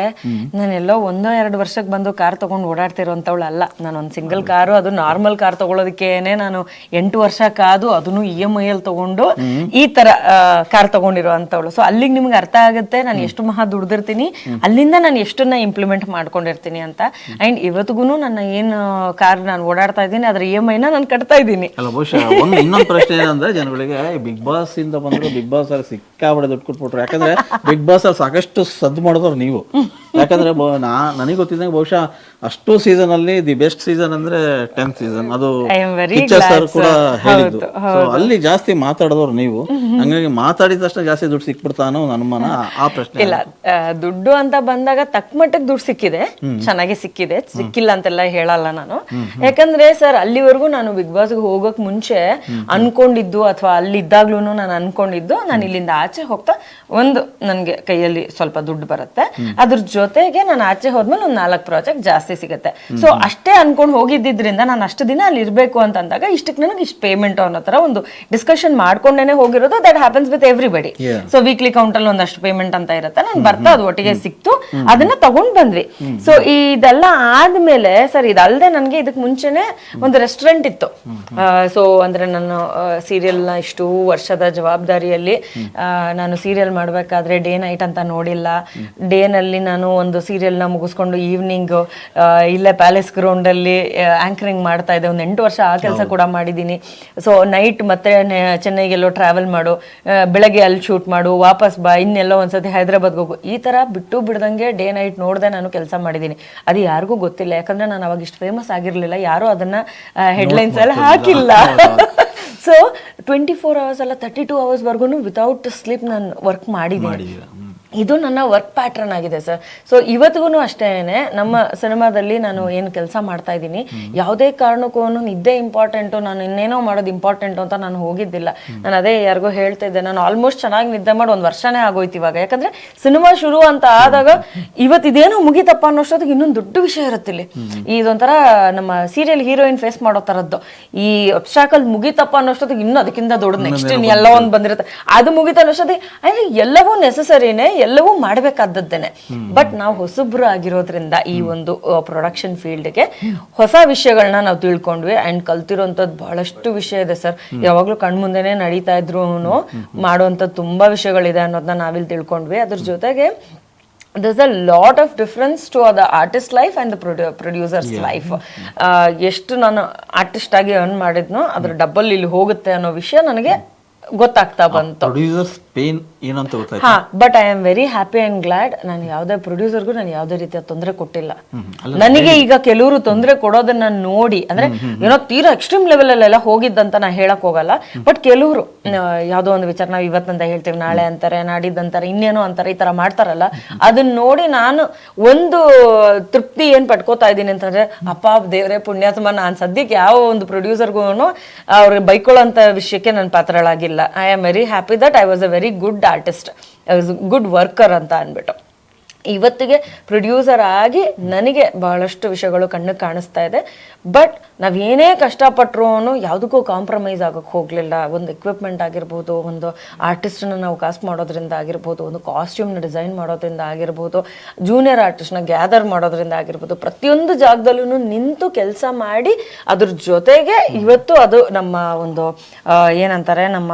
ನಾನೆಲ್ಲೋ ಒಂದೋ ಎರಡು ವರ್ಷಕ್ಕೆ ಬಂದು ಕಾರ್ ತಗೊಂಡು ಓಡಾಡ್ತಿರೋಂಥವಳು ಅಲ್ಲ ನಾನು ಒಂದು ಸಿಂಗಲ್ ಕಾರು ಅದು ನಾರ್ಮಲ್ ಕಾರ್ ತಗೊಳ್ಳೋದಕ್ಕೇನೆ ನಾನು ಎಂಟು ವರ್ಷ ಕಾದು ಅದನ್ನು ಇ ಎಂ ಐ ಅಲ್ಲಿ ತಗೊಂಡು ಈ ತರ ಕಾರ್ ತಗೊಂಡಿರೋ ಅಂಥವಳು ಸೊ ಅಲ್ಲಿಗೆ ನಿಮ್ಗೆ ಅರ್ಥ ಆಗುತ್ತೆ ನಾನು ಎಷ್ಟು ಮಹಾ ದುಡ್ದಿರ್ತೀನಿ ಅಲ್ಲಿಂದ ನಾನು ಎಷ್ಟನ್ನ ಇಂಪ್ಲಿಮೆಂಟ್ ಮಾಡ್ಕೊಂಡಿರ್ತೀನಿ ಅಂತ. ಅಂಡ್ ಇವತ್ತಿಗೂ ನನ್ನ ಏನು ಕಾರ್ ನಾನು ಓಡಾಡ್ತಾ ಇದ್ದೀನಿ ಅದ್ರ ಇ ಎಂ ಐನ ನಾನು ಕಟ್ತಾ ಇದ್ದೀನಿ. ಅಲ್ಲ ಬಹುಶಃ ಒಂದು ಇನ್ನೊಂದು ಪ್ರಶ್ನೆ ಏನಂದ್ರೆ ಜನಗಳಿಗೆ ಬಿಗ್ ಬಾಸ್ ಇಂದ ಬಂದ್ರು ಬಿಗ್ ಬಾಸ್ ಅಲ್ಲಿ ಸಿಕ್ಕಾಬಿಡ ದುಡ್ಡು ಕೊಟ್ಬಿಟ್ರು ಯಾಕಂದ್ರೆ ಬಿಗ್ ಬಾಸ್ ಅಲ್ಲಿ ಸಾಕಷ್ಟು ಸದ್ದು ಮಾಡಿದವ್ರು ನೀವು. ಯಾಕಂದ್ರೆ ಬ- ನಾ ನನಗೆ ಗೊತ್ತಿದ್ದಂಗೆ ಬಹುಶಃ ಅಷ್ಟು ಸೀಸನ್ ಅಲ್ಲಿ ದಿ ಬೆಸ್ಟ್ ಸೀಸನ್ ಅಂದ್ರೆ ಟೆಂತ್ ಸೀಸನ್ ಅದು I am very Kichcha glad, sir ಕೂಡ. ಹೇಳಿದ್ದು. So, ಅಲ್ಲಿ ಜಾಸ್ತಿ ಮಾತಾಡಿದವ್ರು ನೀವು. ಹಂಗಾಗಿ ಮಾತಾಡಿದ ತಕ್ಷಣ ಜಾಸ್ತಿ ದುಡ್ಡು ಸಿಕ್ಬಿಡ್ತಾ ಅನ್ನೋ ಒಂದು ಅನುಮಾನ ಆ- ಆ ಪ್ರಶ್ನೆ ಇಲ್ಲ ಆ, ದುಡ್ಡು ಅಂತ ಬಂದಾಗ ತಕ್ಕ ಮಟ್ಟಕ್ಕೆ ದುಡ್ಡು ಸಿಕ್ಕಿದೆ. ಚೆನ್ನಾಗಿ ಸಿಕ್ಕಿದೆ. ಸಿಕ್ಕಿಲ್ಲ ಅಂತೆಲ್ಲ ಹೇಳಲ್ಲ ನಾನು. ಯಾಕಂದ್ರೆ ಸರ್ ಅಲ್ಲಿವರೆಗೂ ನಾನು ಬಿಗ್ ಬಾಸ್ಗೆ ಹೋಗೋಕ್ ಮುಂಚೆ ಅನ್ಕೊಂಡಿದ್ದು ಅಥವಾ ಅಲ್ಲಿ ಇದ್ದಾಗ್ಲೂ ನಾನು ಅನ್ಕೊಂಡಿದ್ದು ನಾನು ಇಲ್ಲಿಂದ ಆಚೆ ಹೋಗ್ತಾ ಒಂದು ನನ್ಗೆ ಕೈಯಲ್ಲಿ ಸ್ವಲ್ಪ ದುಡ್ಡು ಬರುತ್ತೆ. ಅದ್ರ ಜೊತೆಗೆ ನಾನು ಆಚೆ ಹೋದ್ಮೇಲೆ ಒಂದು ನಾಲ್ಕು ಪ್ರಾಜೆಕ್ಟ್ ಜಾಸ್ತಿ ಸಿಗುತ್ತೆ. ಸೊ ಅಷ್ಟೇ ಅನ್ಕೊಂಡು ಹೋಗಿದ್ದಿದ್ರಿಂದ ನಾನು ಅಷ್ಟು ದಿನ ಅಲ್ಲಿ ಇರಬೇಕು ಅಂತ ಅಂದಾಗ ಇಷ್ಟಕ್ಕೆ ನನಗೆ ಇಷ್ಟು ಪೇಮೆಂಟ್ ಅನ್ನೋ ತರ ಒಂದು ಡಿಸ್ಕಷನ್ ಮಾಡ್ಕೊಂಡೇನೆ ಹೋಗಿರೋದು. That happens with everybody. So weekly count ಅಲ್ಲಿ ಒಂದಷ್ಟು ಪೇಮೆಂಟ್ ಅಂತ ಇರುತ್ತೆ. ನಾನು ಬರ್ತಾ ಅದು ಒಟ್ಟಿಗೆ ಸಿಕ್ತು. ಅದನ್ನ ತಗೊಂಡ್ ಬಂದ್ವಿ. ಸೊ ಇದೆಲ್ಲ ಆದ್ಮೇಲೆ ಸರ್ ಇದಲ್ಲದೆ ನನಗೆ ಇದಕ್ಕೆ ಮುಂಚೆನೆ ಒಂದು ರೆಸ್ಟೋರೆಂಟ್ ಇತ್ತು. ಸೊ ಅಂದ್ರೆ ನಾನು ಸೀರಿಯಲ್ನ ಇಷ್ಟು ವರ್ಷದ ಜವಾಬ್ದಾರಿಯಲ್ಲಿ ನಾನು ಸೀರಿಯಲ್ ಮಾಡ್ಬೇಕಾದ್ರೆ ಡೇ ನೈಟ್ ಅಂತ ನೋಡಿಲ್ಲ. ಡೇ ನಲ್ಲಿ ನಾನು ಒಂದು ಸೀರಿಯಲ್ನ ಮುಗಿಸ್ಕೊಂಡು ಈವ್ನಿಂಗ್ ಇಲ್ಲೇ ಪ್ಯಾಲೇಸ್ ಗ್ರೌಂಡಲ್ಲಿ ಆ್ಯಂಕರಿಂಗ್ ಆಂಕರಿಂಗ್ ಮಾಡ್ತಾ ಇದ್ದೆ. ಒಂದು ಎಂಟು ವರ್ಷ ಆ ಕೆಲಸ ಕೂಡ ಮಾಡಿದ್ದೀನಿ. ಸೊ ನೈಟ್ ಮತ್ತೆ ಚೆನ್ನೈಗೆಲ್ಲೋ ಟ್ರಾವೆಲ್ ಮಾಡು ಬೆಳಗ್ಗೆ ಅಲ್ಲಿ ಶೂಟ್ ಮಾಡು ವಾಪಸ್ ಬಾ ಇನ್ನೆಲ್ಲೋ ಒಂದ್ಸತಿ ಹೈದ್ರಾಬಾದ್ಗೆ ಹೋಗು. ಈ ಥರ ಬಿಟ್ಟು ಬಿಡ್ದಂಗೆ ಡೇ ನೈಟ್ ನೋಡಿದೆ ನಾನು ಕೆಲಸ ಮಾಡಿದ್ದೀನಿ. ಅದು ಯಾರಿಗೂ ಗೊತ್ತಿಲ್ಲ. ಯಾಕಂದ್ರೆ ನಾನು ಅವಾಗ ಇಷ್ಟು ಫೇಮಸ್ ಆಗಿರಲಿಲ್ಲ. ಯಾರು ಅದನ್ನ ಹೆಡ್ಲೈನ್ಸ್ ಎಲ್ಲ ಹಾಕಿಲ್ಲ. ಸೊ ಟ್ವೆಂಟಿ ಫೋರ್ ಅವರ್ಸ್ ಅಲ್ಲ thirty two hours work without sleep ನಾನು ವರ್ಕ್ ಮಾಡಿದ್ದೀನಿ. ಇದು ನನ್ನ ವರ್ಕ್ ಪ್ಯಾಟ್ರನ್ ಆಗಿದೆ ಸರ್ ಸೊ ಇವತ್ತಿಗೂ ಅಷ್ಟೇ ನಮ್ಮ ಸಿನಿಮಾದಲ್ಲಿ ನಾನು ಏನು ಕೆಲಸ ಮಾಡ್ತಾ ಇದ್ದೀನಿ ಯಾವುದೇ ಕಾರಣಕ್ಕೂ ನಿದ್ದೆ ಇಂಪಾರ್ಟೆಂಟು ನಾನು ಇನ್ನೇನೋ ಮಾಡೋದು ಇಂಪಾರ್ಟೆಂಟು ಅಂತ ನಾನು ಹೋಗಿದ್ದಿಲ್ಲ. ನಾನು ಅದೇ ಯಾರಿಗೋ ಹೇಳ್ತಾ ಇದ್ದೆ ನಾನು ಆಲ್ಮೋಸ್ಟ್ ಚೆನ್ನಾಗಿ ನಿದ್ದೆ ಮಾಡಿ ಒಂದು ವರ್ಷನೇ ಆಗೋಯ್ತು ಇವಾಗ. ಯಾಕಂದ್ರೆ ಸಿನಿಮಾ ಶುರು ಅಂತ ಆದಾಗ ಇವತ್ತು ಇದೇನೋ ಮುಗಿತಪ್ಪ ಅನ್ನೋಷ್ಟೊತ್ತಿಗೆ ಇನ್ನೊಂದು ದೊಡ್ಡ ವಿಷಯ ಇರುತ್ತೆ ಇಲ್ಲಿ. ಇದೊಂಥರ ನಮ್ಮ ಸೀರಿಯಲ್ ಹೀರೋಯಿನ್ ಫೇಸ್ ಮಾಡೋ ಥರದ್ದು. ಈ ಅಪ್ಸಾಕಲ್ ಮುಗಿತಪ್ಪ ಅನ್ನೋಷ್ಟೊತ್ತಿಗೆ ಇನ್ನೂ ಅದಕ್ಕಿಂತ ದೊಡ್ಡ ನೆಕ್ಸ್ಟ್ ಎಲ್ಲ ಒಂದು ಬಂದಿರುತ್ತೆ. ಅದು ಮುಗಿತ ಅನ್ನೋಷ್ಟೊತ್ತಿಗೆ ಅಂದ್ರೆ ಎಲ್ಲವೂ ನೆಸಸರಿನೇ ಎಲ್ಲವೂ ಮಾಡಬೇಕಾದದ್ದೇನೆ. ಬಟ್ ನಾವು ಹೊಸಬ್ರು ಆಗಿರೋದ್ರಿಂದ ಈ ಒಂದು ಪ್ರೊಡಕ್ಷನ್ ಫೀಲ್ಡ್ಗೆ ಹೊಸ ವಿಷಯಗಳನ್ನ ನಾವು ತಿಳ್ಕೊಂಡ್ವಿ. ಅಂಡ್ ಕಲ್ತಿರೋಂಥದ್ದು ಬಹಳಷ್ಟು ವಿಷಯ ಇದೆ ಸರ್. ಯಾವಾಗ್ಲೂ ಕಣ್ಮುಂದೆನೆ ನಡೀತಾ ಇದ್ರು ಮಾಡುವಂಥದ್ದು ತುಂಬಾ ವಿಷಯಗಳಿದೆ ಅನ್ನೋದನ್ನ ನಾವಿಲ್ಲಿ ತಿಳ್ಕೊಂಡ್ವಿ. ಅದ್ರ ಜೊತೆಗೆ there's a lot of difference to ಅದ artist life and the producers life life. ಎಷ್ಟು ನಾನು ಆರ್ಟಿಸ್ಟ್ ಆಗಿ ಅರ್ನ್ ಮಾಡಿದ್ನೋ ಅದ್ರ ಡಬಲ್ ಇಲ್ಲಿ ಹೋಗುತ್ತೆ ಅನ್ನೋ ವಿಷಯ ನನಗೆ ಗೊತ್ತಾಗ್ತಾ ಬಂತು. ಪ್ರೊಡ್ಯೂಸರ್ಸ್ ಪೇನ್ ಏನಂತ ಗೊತ್ತಾಯ್ತು? ಹಾ but I am very happy and glad ನಾನು ಯಾವುದೇ ಪ್ರೊಡ್ಯೂಸರ್ಗೂ ನಾನು ಯಾವುದೇ ರೀತಿಯ ತೊಂದರೆ ಕೊಟ್ಟಿಲ್ಲ. ನನಗೆ ಈಗ ಕೆಲವರು ತೊಂದರೆ ಕೊಡೋದನ್ನ ನೋಡಿ ಅಂದ್ರೆ ಏನೋ ತೀರಾ ಎಕ್ಸ್ಟ್ರೀಮ್ ಲೆವೆಲ್ ಅಲ್ಲೆಲ್ಲ ಹೋಗಿದ್ದಂತ ನಾ ಹೇಳಕ್ ಹೋಗಲ್ಲ. ಬಟ್ ಕೆಲವರು ಯಾವುದೋ ಒಂದು ವಿಚಾರ ನಾವು ಇವತ್ತಂತ ಹೇಳ್ತೀವಿ ನಾಳೆ ಅಂತಾರೆ ನಾಡಿದ್ದಂತಾರೆ ಇನ್ನೇನೋ ಅಂತಾರೆ ಈ ತರ ಮಾಡ್ತಾರಲ್ಲ. ಅದನ್ನ ನೋಡಿ ನಾನು ಒಂದು ತೃಪ್ತಿ ಏನ್ ಪಡ್ಕೋತಾ ಇದ್ದೀನಿ ಅಂತಂದ್ರೆ ಅಪ್ಪ ದೇವರೇ ಪುಣ್ಯಾತ್ಮ ನಾನು ಸದ್ಯಕ್ಕೆ ಯಾವ ಒಂದು ಪ್ರೊಡ್ಯೂಸರ್ಗೂ ಅವ್ರಿಗೆ ಬೈಕೊಳ್ಳೋ ವಿಷಯಕ್ಕೆ ನಾನು ಪಾತ್ರಳಾಗಿಲ್ಲ. I am very happy that I was a very good artist good worker ಅಂತ ಅಂದ್ಬಿಟ್ಟು. ಇವತ್ತಿಗೆ ಪ್ರೊಡ್ಯೂಸರ್ ಆಗಿ ನನಗೆ ಬಹಳಷ್ಟು ವಿಷಯಗಳು ಕಣ್ಣಿಗೆ ಕಾಣಿಸ್ತಾ ಇದೆ. ಬಟ್ ನಾವೇನೇ ಕಷ್ಟಪಟ್ಟರು ಯಾವುದಕ್ಕೂ ಕಾಂಪ್ರಮೈಸ್ ಆಗೋಕ್ಕೆ ಹೋಗಲಿಲ್ಲ. ಒಂದು ಎಕ್ವಿಪ್ಮೆಂಟ್ ಆಗಿರ್ಬೋದು ಒಂದು ಆರ್ಟಿಸ್ಟನ್ನ ನಾವು ಕಾಸ್ಟ್ ಮಾಡೋದ್ರಿಂದ ಆಗಿರ್ಬೋದು ಒಂದು ಕಾಸ್ಟ್ಯೂಮ್ನ ಡಿಸೈನ್ ಮಾಡೋದ್ರಿಂದ ಆಗಿರ್ಬೋದು ಜೂನಿಯರ್ ಆರ್ಟಿಸ್ಟ್ನ ಗ್ಯಾದರ್ ಮಾಡೋದ್ರಿಂದ ಆಗಿರ್ಬೋದು ಪ್ರತಿಯೊಂದು ಜಾಗದಲ್ಲೂ ನಿಂತು ಕೆಲಸ ಮಾಡಿ ಅದ್ರ ಜೊತೆಗೆ ಇವತ್ತು ಅದು ನಮ್ಮ ಒಂದು ಏನಂತಾರೆ ನಮ್ಮ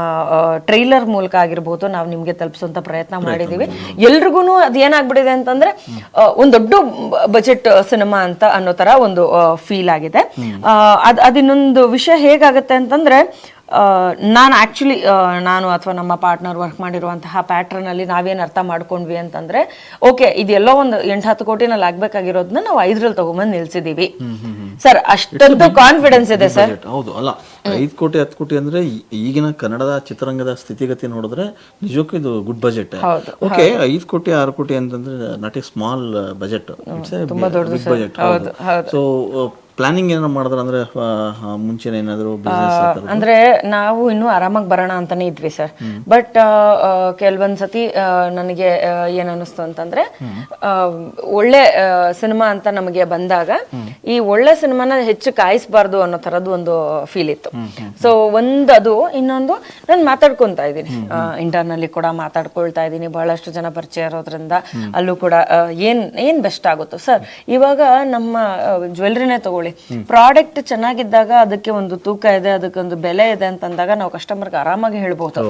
ಟ್ರೈಲರ್ ಮೂಲಕ ಆಗಿರ್ಬೋದು ನಾವು ನಿಮಗೆ ತಲುಪಿಸುವಂಥ ಪ್ರಯತ್ನ ಮಾಡಿದ್ದೀವಿ ಎಲ್ರಿಗೂ ಅದು ಏನಾಗ್ಬಿಟ್ಟಿದೆ ಅಂತಂದ್ರೆ ಒಂದು ದೊಡ್ಡ ಬಜೆಟ್ ಸಿನಿಮಾ ಅಂತ ಅನ್ನೋ ತರ ಒಂದು ಫೀಲ್ ಆಗಿದೆ. ಅದ್ ಅದಿನ್ನೊಂದು ವಿಷಯ ಹೇಗಾಗತ್ತೆ ಅಂತಂದ್ರೆ ನಾನು ಆಕ್ಚುಲಿ ನಾನು ಅಥವಾ ನಮ್ಮ ಪಾರ್ಟ್ನರ್ ವರ್ಕ್ ಮಾಡಿರುವಂತಹ ಪ್ಯಾಟ್ರನಲ್ಲಿ ಅಲ್ಲಿ ನಾವೇನ್ ಅರ್ಥ ಮಾಡ್ಕೊಂಡ್ವಿ ಅಂತಂದರೆ ಓಕೆ ಇದೆಲ್ಲೋ ಒಂದು ಎಂಟು ಹತ್ತು ಕೋಟಿನಲ್ಲಿ ಆಗ್ಬೇಕಾಗಿರೋದನ್ನ ನಾವು ಐದರಲ್ಲಿ ತೊಗೊಂಬಂದು ನಿಲ್ಸಿದೀವಿ. ಸರ್ ಅಷ್ಟೊಂದು ಕಾನ್ಫಿಡೆನ್ಸ್ ಇದೆ ಸರ್. ಹೌದು ಅಲ್ಲ ಐದು ಕೋಟಿ ಹತ್ತು ಕೋಟಿ ಅಂದ್ರೆ ಈಗಿನ ಕನ್ನಡದ ಚಿತ್ರರಂಗದ ಸ್ಥಿತಿಗತಿ ನೋಡಿದ್ರೆ ನಿಜಕ್ಕೂ ಇದು ಗುಡ್ ಬಜೆಟ್ ಓಕೆ ಐದು ಕೋಟಿ ಆರು ಕೋಟಿ ಅಂತಂದ್ರೆ not a small budget big budget so planning ಏನಾದ್ರು ಮಾಡಿದ್ರೆ ಅಂದ್ರೆ ಮುಂಚೆ ಏನಾದರೂ ಅಂದ್ರೆ ನಾವು ಇನ್ನೂ ಆರಾಮಾಗಿ ಬರೋಣ ಅಂತಾನೆ ಇದ್ವಿ ಸರ್. ಬಟ್ ಕೆಲವೊಂದ್ಸತಿ ನನಗೆ ಏನನ್ನಿಸ್ತು ಏನ್ ಅನಿಸ್ತು ಅಂತಂದ್ರೆ ಒಳ್ಳೆ ಸಿನಿಮಾ ಅಂತ ನಮಗೆ ಬಂದಾಗ ಈ ಒಳ್ಳೆ ಸಿನಿಮಾನ ಹೆಚ್ಚು ಕಾಯಿಸಬಾರ್ದು ಅನ್ನೋ ತರದ್ದು ಒಂದು ಫೀಲ್ ಇತ್ತು. ಸೊ ಒಂದು ಅದು ಇನ್ನೊಂದು ನಾನು ಮಾತಾಡ್ಕೊಂತಾ ಇದ್ದೀನಿ. ಇಂಟರ್ನಲ್ಲಿ ಕೂಡ ಮಾತಾಡ್ಕೊಳ್ತಾ ಇದ್ದೀನಿ ಬಹಳಷ್ಟು ಜನ ಪರಿಚಯ ಇರೋದ್ರಿಂದ ಅಲ್ಲೂ ಕೂಡ ಏನ್ ಏನ್ ಬೆಸ್ಟ್ ಆಗುತ್ತೋ ಸರ್. ಇವಾಗ ನಮ್ಮ ಜ್ಯುವೆಲ್ರಿನೇ ತಗೊಳ್ಳಿ. ಪ್ರಾಡಕ್ಟ್ ಚೆನ್ನಾಗಿದ್ದಾಗ ಅದಕ್ಕೆ ಒಂದು ತೂಕ ಇದೆ ಅದಕ್ಕೊಂದು ಬೆಲೆ ಇದೆ ಅಂತಂದಾಗ ನಾವು ಕಸ್ಟಮರ್ಗೆ ಆರಾಮಾಗಿ ಹೇಳ್ಬೋದು.